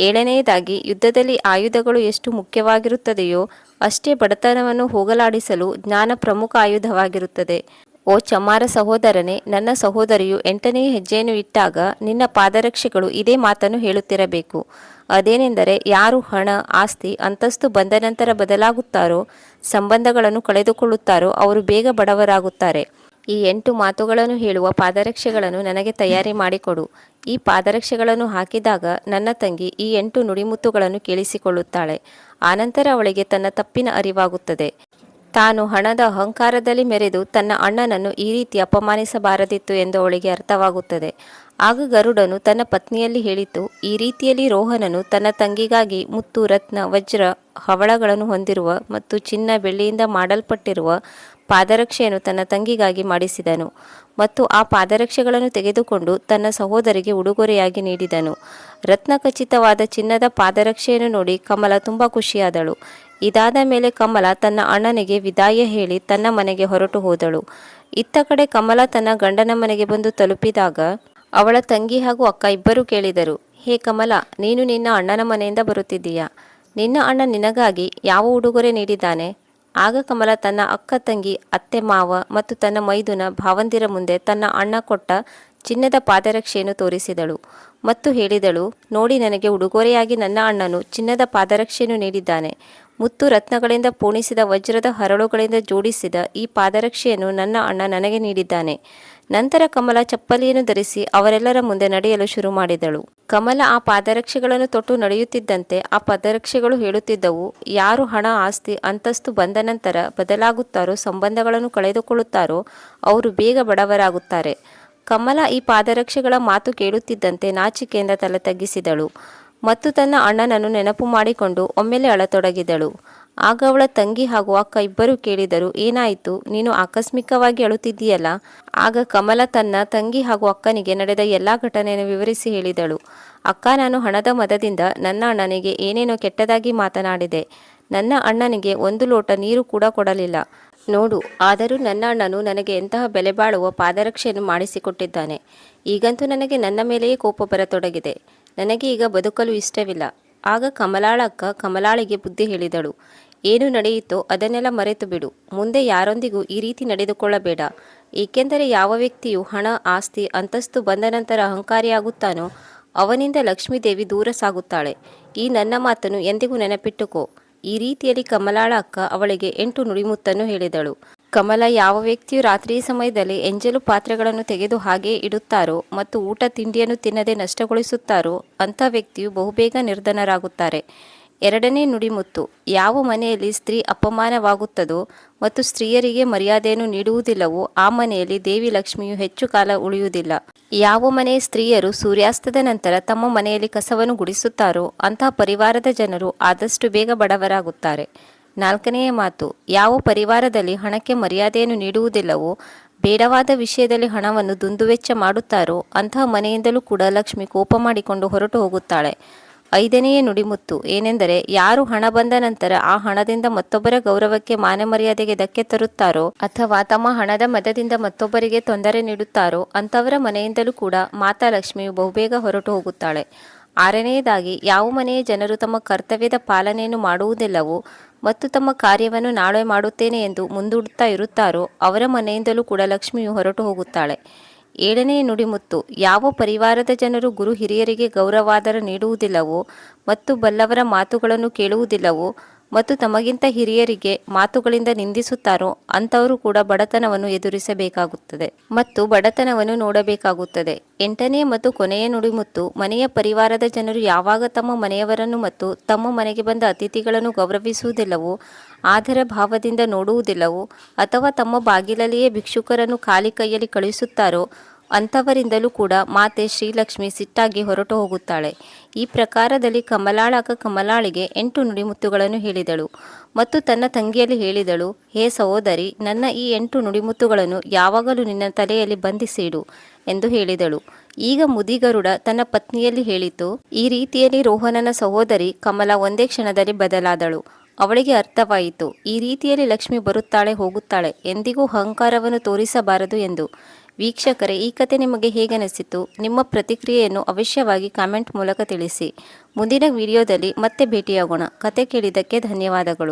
ಏಳನೆಯದಾಗಿ ಯುದ್ಧದಲ್ಲಿ ಆಯುಧಗಳು ಎಷ್ಟು ಮುಖ್ಯವಾಗಿರುತ್ತದೆಯೋ ಅಷ್ಟೇ ಬಡತನವನ್ನು ಹೋಗಲಾಡಿಸಲು ಜ್ಞಾನ ಪ್ರಮುಖ ಆಯುಧವಾಗಿರುತ್ತದೆ. ಓ ಚಮ್ಮಾರ ಸಹೋದರನೇ, ನನ್ನ ಸಹೋದರಿಯು ಎಂಟನೇ ಹೆಜ್ಜೆಯನ್ನು ಇಟ್ಟಾಗ ನಿನ್ನ ಪಾದರಕ್ಷೆಗಳು ಇದೇ ಮಾತನ್ನು ಹೇಳುತ್ತಿರಬೇಕು. ಅದೇನೆಂದರೆ, ಯಾರು ಹಣ, ಆಸ್ತಿ, ಅಂತಸ್ತು ಬಂದ ನಂತರ ಬದಲಾಗುತ್ತಾರೋ, ಸಂಬಂಧಗಳನ್ನು ಕಳೆದುಕೊಳ್ಳುತ್ತಾರೋ ಅವರು ಬೇಗ ಬಡವರಾಗುತ್ತಾರೆ. ಈ ಎಂಟು ಮಾತುಗಳನ್ನು ಹೇಳುವ ಪಾದರಕ್ಷೆಗಳನ್ನು ನನಗೆ ತಯಾರಿ ಮಾಡಿಕೊಡು. ಈ ಪಾದರಕ್ಷೆಗಳನ್ನು ಹಾಕಿದಾಗ ನನ್ನ ತಂಗಿ ಈ ಎಂಟು ನುಡಿಮುತ್ತುಗಳನ್ನು ಕೇಳಿಸಿಕೊಳ್ಳುತ್ತಾಳೆ. ಆನಂತರ ಅವಳಿಗೆ ತನ್ನ ತಪ್ಪಿನ ಅರಿವಾಗುತ್ತದೆ. ತಾನು ಹಣದ ಅಹಂಕಾರದಲ್ಲಿ ಮೆರೆದು ತನ್ನ ಅಣ್ಣನನ್ನು ಈ ರೀತಿ ಅಪಮಾನಿಸಬಾರದಿತ್ತು ಎಂದು ಅವಳಿಗೆ ಅರ್ಥವಾಗುತ್ತದೆ. ಆಗ ಗರುಡನು ತನ್ನ ಪತ್ನಿಯಲ್ಲಿ ಹೇಳಿತು, ಈ ರೀತಿಯಲ್ಲಿ ರೋಹನನು ತನ್ನ ತಂಗಿಗಾಗಿ ಮುತ್ತು, ರತ್ನ, ವಜ್ರ, ಹವಳಗಳನ್ನು ಹೊಂದಿರುವ ಮತ್ತು ಚಿನ್ನ, ಬೆಳ್ಳಿಯಿಂದ ಮಾಡಲ್ಪಟ್ಟಿರುವ ಪಾದರಕ್ಷೆಯನ್ನು ತನ್ನ ತಂಗಿಗಾಗಿ ಮಾಡಿಸಿದನು ಮತ್ತು ಆ ಪಾದರಕ್ಷೆಗಳನ್ನು ತೆಗೆದುಕೊಂಡು ತನ್ನ ಸಹೋದರಿಗೆ ಉಡುಗೊರೆಯಾಗಿ ನೀಡಿದನು. ರತ್ನಖಚಿತವಾದ ಚಿನ್ನದ ಪಾದರಕ್ಷೆಯನ್ನು ನೋಡಿ ಕಮಲ ತುಂಬ ಖುಷಿಯಾದಳು. ಇದಾದ ಮೇಲೆ ಕಮಲ ತನ್ನ ಅಣ್ಣನಿಗೆ ವಿದಾಯ ಹೇಳಿ ತನ್ನ ಮನೆಗೆ ಹೊರಟು ಹೋದಳು. ಇತ್ತ ಕಡೆ ಕಮಲ ತನ್ನ ಗಂಡನ ಮನೆಗೆ ಬಂದು ತಲುಪಿದಾಗ ಅವಳ ತಂಗಿ ಹಾಗೂ ಅಕ್ಕ ಇಬ್ಬರೂ ಕೇಳಿದರು, ಹೇ ಕಮಲ, ನೀನು ನಿನ್ನ ಅಣ್ಣನ ಮನೆಯಿಂದ ಬರುತ್ತಿದ್ದೀಯಾ? ನಿನ್ನ ಅಣ್ಣ ನಿನಗಾಗಿ ಯಾವ ಉಡುಗೊರೆ ನೀಡಿದ್ದಾನೆ? ಆಗ ಕಮಲ ತನ್ನ ಅಕ್ಕ ತಂಗಿ, ಅತ್ತೆ ಮಾವ ಮತ್ತು ತನ್ನ ಮೈದುನ ಭಾವಂದಿರ ಮುಂದೆ ತನ್ನ ಅಣ್ಣ ಕೊಟ್ಟ ಚಿನ್ನದ ಪಾದರಕ್ಷೆಯನ್ನು ತೋರಿಸಿದಳು ಮತ್ತು ಹೇಳಿದಳು, ನೋಡಿ ನನಗೆ ಉಡುಗೊರೆಯಾಗಿ ನನ್ನ ಅಣ್ಣನು ಚಿನ್ನದ ಪಾದರಕ್ಷೆಯನ್ನು ನೀಡಿದ್ದಾನೆ. ಮುತ್ತು ರತ್ನಗಳಿಂದ ಪೋಣಿಸಿದ ವಜ್ರದ ಹರಳುಗಳಿಂದ ಜೋಡಿಸಿದ ಈ ಪಾದರಕ್ಷೆಯನ್ನು ನನ್ನ ಅಣ್ಣ ನನಗೆ ನೀಡಿದ್ದಾನೆ. ನಂತರ ಕಮಲ ಚಪ್ಪಲಿಯನ್ನು ಧರಿಸಿ ಅವರೆಲ್ಲರ ಮುಂದೆ ನಡೆಯಲು ಶುರು ಮಾಡಿದಳು. ಕಮಲ ಆ ಪಾದರಕ್ಷೆಗಳನ್ನು ತೊಟ್ಟು ನಡೆಯುತ್ತಿದ್ದಂತೆ ಆ ಪಾದರಕ್ಷೆಗಳು ಹೇಳುತ್ತಿದ್ದವು, ಯಾರು ಹಣ, ಆಸ್ತಿ, ಅಂತಸ್ತು ಬಂದ ನಂತರ ಬದಲಾಗುತ್ತಾರೋ, ಸಂಬಂಧಗಳನ್ನು ಕಳೆದುಕೊಳ್ಳುತ್ತಾರೋ, ಅವರು ಬೇಗ ಬಡವರಾಗುತ್ತಾರೆ ಕಮಲ ಈ ಪಾದರಕ್ಷೆಗಳ ಮಾತು ಕೇಳುತ್ತಿದ್ದಂತೆ ನಾಚಿಕೆಯಿಂದ ತಲೆ ತಗ್ಗಿಸಿದಳು. ಮತ್ತು ತನ್ನ ಅಣ್ಣನನ್ನು ನೆನಪು ಮಾಡಿಕೊಂಡು ಒಮ್ಮೆಲೆ ಅಳತೊಡಗಿದಳು. ಆಗ ಅವಳ ತಂಗಿ ಹಾಗೂ ಅಕ್ಕ ಇಬ್ಬರೂ ಕೇಳಿದರು, ಏನಾಯಿತು? ನೀನು ಆಕಸ್ಮಿಕವಾಗಿ ಅಳುತ್ತಿದ್ದೀಯಲ್ಲ? ಆಗ ಕಮಲ ತನ್ನ ತಂಗಿ ಹಾಗೂ ಅಕ್ಕನಿಗೆ ನಡೆದ ಎಲ್ಲ ಘಟನೆಯನ್ನು ವಿವರಿಸಿ ಹೇಳಿದಳು. ಅಕ್ಕ, ನಾನು ಹಣದ ಮದದಿಂದ ನನ್ನ ಅಣ್ಣನಿಗೆ ಏನೇನೋ ಕೆಟ್ಟದಾಗಿ ಮಾತನಾಡಿದೆ. ನನ್ನ ಅಣ್ಣನಿಗೆ ಒಂದು ಲೋಟ ನೀರು ಕೂಡ ಕೊಡಲಿಲ್ಲ. ನೋಡು, ಆದರೂ ನನ್ನ ಅಣ್ಣನು ನನಗೆ ಎಂತಹ ಬೆಲೆ ಬಾಳುವ ಪಾದರಕ್ಷೆಯನ್ನು ಮಾಡಿಸಿಕೊಟ್ಟಿದ್ದಾನೆ. ಈಗಂತೂ ನನಗೆ ನನ್ನ ಮೇಲೆಯೇ ಕೋಪ ಬರತೊಡಗಿದೆ. ನನಗೆ ಈಗ ಬದುಕಲು ಇಷ್ಟವಿಲ್ಲ. ಆಗ ಕಮಲಾಳ ಅಕ್ಕ ಕಮಲಾಳಿಗೆ ಬುದ್ಧಿ ಹೇಳಿದಳು. ಏನು ನಡೆಯಿತೋ ಅದನ್ನೆಲ್ಲ ಮರೆತು ಬಿಡು ಮುಂದೆ ಯಾರೊಂದಿಗೂ ಈ ರೀತಿ ನಡೆದುಕೊಳ್ಳಬೇಡ. ಏಕೆಂದರೆ ಯಾವ ವ್ಯಕ್ತಿಯು ಹಣ, ಆಸ್ತಿ, ಅಂತಸ್ತು ಬಂದ ನಂತರ ಅಹಂಕಾರಿಯಾಗುತ್ತಾನೋ, ಅವನಿಂದ ಲಕ್ಷ್ಮೀದೇವಿ ದೂರ ಸಾಗುತ್ತಾಳೆ. ಈ ನನ್ನ ಮಾತನ್ನು ಎಂದಿಗೂ ನೆನಪಿಟ್ಟುಕೋ. ಈ ರೀತಿಯಲ್ಲಿ ಕಮಲಾಳ ಅಕ್ಕ ಅವಳಿಗೆ ಎಂಟು ನುಡಿಮುತ್ತನ್ನು ಹೇಳಿದಳು. ಕಮಲ ಯಾವ ವ್ಯಕ್ತಿಯು ರಾತ್ರಿ ಸಮಯದಲ್ಲಿ ಎಂಜಲು ಪಾತ್ರೆಗಳನ್ನು ತೆಗೆದು ಹಾಗೆ ಇಡುತ್ತಾರೋ ಮತ್ತು ಊಟ ತಿಂಡಿಯನ್ನು ತಿನ್ನದೆ ನಷ್ಟಗೊಳಿಸುತ್ತಾರೋ ಅಂಥ ವ್ಯಕ್ತಿಯು ಬಹುಬೇಗ ನಿರ್ಧನರಾಗುತ್ತಾರೆ. ಎರಡನೇ ನುಡಿಮುತ್ತು, ಯಾವ ಮನೆಯಲ್ಲಿ ಸ್ತ್ರೀ ಅಪಮಾನವಾಗುತ್ತದೋ ಮತ್ತು ಸ್ತ್ರೀಯರಿಗೆ ಮರ್ಯಾದೆಯನ್ನು ನೀಡುವುದಿಲ್ಲವೋ ಆ ಮನೆಯಲ್ಲಿ ದೇವಿ ಲಕ್ಷ್ಮಿಯು ಹೆಚ್ಚು ಕಾಲ ಉಳಿಯುವುದಿಲ್ಲ. ಯಾವ ಮನೆಯ ಸ್ತ್ರೀಯರು ಸೂರ್ಯಾಸ್ತದ ನಂತರ ತಮ್ಮ ಮನೆಯಲ್ಲಿ ಕಸವನ್ನು ಗುಡಿಸುತ್ತಾರೋ ಅಂತಹ ಪರಿವಾರದ ಜನರು ಆದಷ್ಟು ಬೇಗ ಬಡವರಾಗುತ್ತಾರೆ. ನಾಲ್ಕನೆಯ ಮಾತು, ಯಾವ ಪರಿವಾರದಲ್ಲಿ ಹಣಕ್ಕೆ ಮರ್ಯಾದೆಯನ್ನು ನೀಡುವುದಿಲ್ಲವೋ, ಬೇಡವಾದ ವಿಷಯದಲ್ಲಿ ಹಣವನ್ನು ದುಂದುವೆಚ್ಚ ಮಾಡುತ್ತಾರೋ, ಅಂತಹ ಮನೆಯಿಂದಲೂ ಕೂಡ ಲಕ್ಷ್ಮಿ ಕೋಪ ಮಾಡಿಕೊಂಡು ಹೊರಟು ಹೋಗುತ್ತಾಳೆ. ಐದನೆಯ ನುಡಿಮುತ್ತು ಏನೆಂದರೆ, ಯಾರು ಹಣ ಬಂದ ನಂತರ ಆ ಹಣದಿಂದ ಮತ್ತೊಬ್ಬರ ಗೌರವಕ್ಕೆ ಮಾನ ಮರ್ಯಾದೆಗೆ ಧಕ್ಕೆ ತರುತ್ತಾರೋ, ಅಥವಾ ತಮ್ಮ ಹಣದ ಮದದಿಂದ ಮತ್ತೊಬ್ಬರಿಗೆ ತೊಂದರೆ ನೀಡುತ್ತಾರೋ, ಅಂಥವರ ಮನೆಯಿಂದಲೂ ಕೂಡ ಮಾತಾ ಲಕ್ಷ್ಮಿಯು ಬಹುಬೇಗ ಹೊರಟು ಹೋಗುತ್ತಾಳೆ. ಆರನೆಯದಾಗಿ, ಯಾವ ಮನೆಯ ಜನರು ತಮ್ಮ ಕರ್ತವ್ಯದ ಪಾಲನೆಯನ್ನು ಮಾಡುವುದಿಲ್ಲವೋ ಮತ್ತು ತಮ್ಮ ಕಾರ್ಯವನ್ನು ನಾಳೆ ಮಾಡುತ್ತೇನೆ ಎಂದು ಮುಂದೂಡುತ್ತಾ ಇರುತ್ತಾರೋ, ಅವರ ಮನೆಯಿಂದಲೂ ಕೂಡ ಲಕ್ಷ್ಮಿಯು ಹೊರಟು ಹೋಗುತ್ತಾಳೆ. ಏಳನೆಯ ನುಡಿಮುತ್ತು, ಯಾವ ಪರಿವಾರದ ಜನರು ಗುರು ಹಿರಿಯರಿಗೆ ಗೌರವಾದರ ನೀಡುವುದಿಲ್ಲವೋ ಮತ್ತು ಬಲ್ಲವರ ಮಾತುಗಳನ್ನು ಕೇಳುವುದಿಲ್ಲವೋ ಮತ್ತು ತಮಗಿಂತ ಹಿರಿಯರಿಗೆ ಮಾತುಗಳಿಂದ ನಿಂದಿಸುತ್ತಾರೋ ಅಂಥವರು ಕೂಡ ಬಡತನವನ್ನು ಎದುರಿಸಬೇಕಾಗುತ್ತದೆ ಮತ್ತು ಬಡತನವನ್ನು ನೋಡಬೇಕಾಗುತ್ತದೆ. ಎಂಟನೇ ಮತ್ತು ಕೊನೆಯ ನುಡಿಮುತ್ತು, ಮನೆಯ ಪರಿವಾರದ ಜನರು ಯಾವಾಗ ತಮ್ಮ ಮನೆಯವರನ್ನು ಮತ್ತು ತಮ್ಮ ಮನೆಗೆ ಬಂದ ಅತಿಥಿಗಳನ್ನು ಗೌರವಿಸುವುದಿಲ್ಲವೋ, ಆದರ ಭಾವದಿಂದ ನೋಡುವುದಿಲ್ಲವೋ, ಅಥವಾ ತಮ್ಮ ಬಾಗಿಲಲ್ಲಿಯೇ ಭಿಕ್ಷುಕರನ್ನು ಖಾಲಿ ಕೈಯಲ್ಲಿ ಕಳುಹಿಸುತ್ತಾರೋ ಅಂಥವರಿಂದಲೂ ಕೂಡ ಮಾತೆ ಶ್ರೀಲಕ್ಷ್ಮಿ ಸಿಟ್ಟಾಗಿ ಹೊರಟು ಹೋಗುತ್ತಾಳೆ. ಈ ಪ್ರಕಾರದಲ್ಲಿ ಕಮಲಾಳಕ ಕಮಲಾಳಿಗೆ ಎಂಟು ನುಡಿಮುತ್ತುಗಳನ್ನು ಹೇಳಿದಳು. ಮತ್ತು ತನ್ನ ತಂಗಿಯಲ್ಲಿ ಹೇಳಿದಳು, ಹೇ ಸಹೋದರಿ, ನನ್ನ ಈ ಎಂಟು ನುಡಿಮುತ್ತುಗಳನ್ನು ಯಾವಾಗಲೂ ನಿನ್ನ ತಲೆಯಲ್ಲಿ ಬಂಧಿಸಿಡು ಎಂದು ಹೇಳಿದಳು. ಈಗ ಮುದಿಗರುಡ ತನ್ನ ಪತ್ನಿಯಲ್ಲಿ ಹೇಳಿತು, ಈ ರೀತಿಯಲ್ಲಿ ರೋಹನನ ಸಹೋದರಿ ಕಮಲ ಒಂದೇ ಕ್ಷಣದಲ್ಲಿ ಬದಲಾದಳು. ಅವಳಿಗೆ ಅರ್ಥವಾಯಿತು, ಈ ರೀತಿಯಲ್ಲಿ ಲಕ್ಷ್ಮಿ ಬರುತ್ತಾಳೆ ಹೋಗುತ್ತಾಳೆ, ಎಂದಿಗೂ ಅಹಂಕಾರವನ್ನು ತೋರಿಸಬಾರದು ಎಂದು. ವೀಕ್ಷಕರೇ, ಈ ಕತೆ ನಿಮಗೆ ಹೇಗೆ ಅನಿಸಿತು ನಿಮ್ಮ ಪ್ರತಿಕ್ರಿಯೆಯನ್ನು ಅವಶ್ಯವಾಗಿ ಕಾಮೆಂಟ್ ಮೂಲಕ ತಿಳಿಸಿ. ಮುಂದಿನ ವಿಡಿಯೋದಲ್ಲಿ ಮತ್ತೆ ಭೇಟಿಯಾಗೋಣ. ಕತೆ ಕೇಳಿದ್ದಕ್ಕೆ ಧನ್ಯವಾದಗಳು.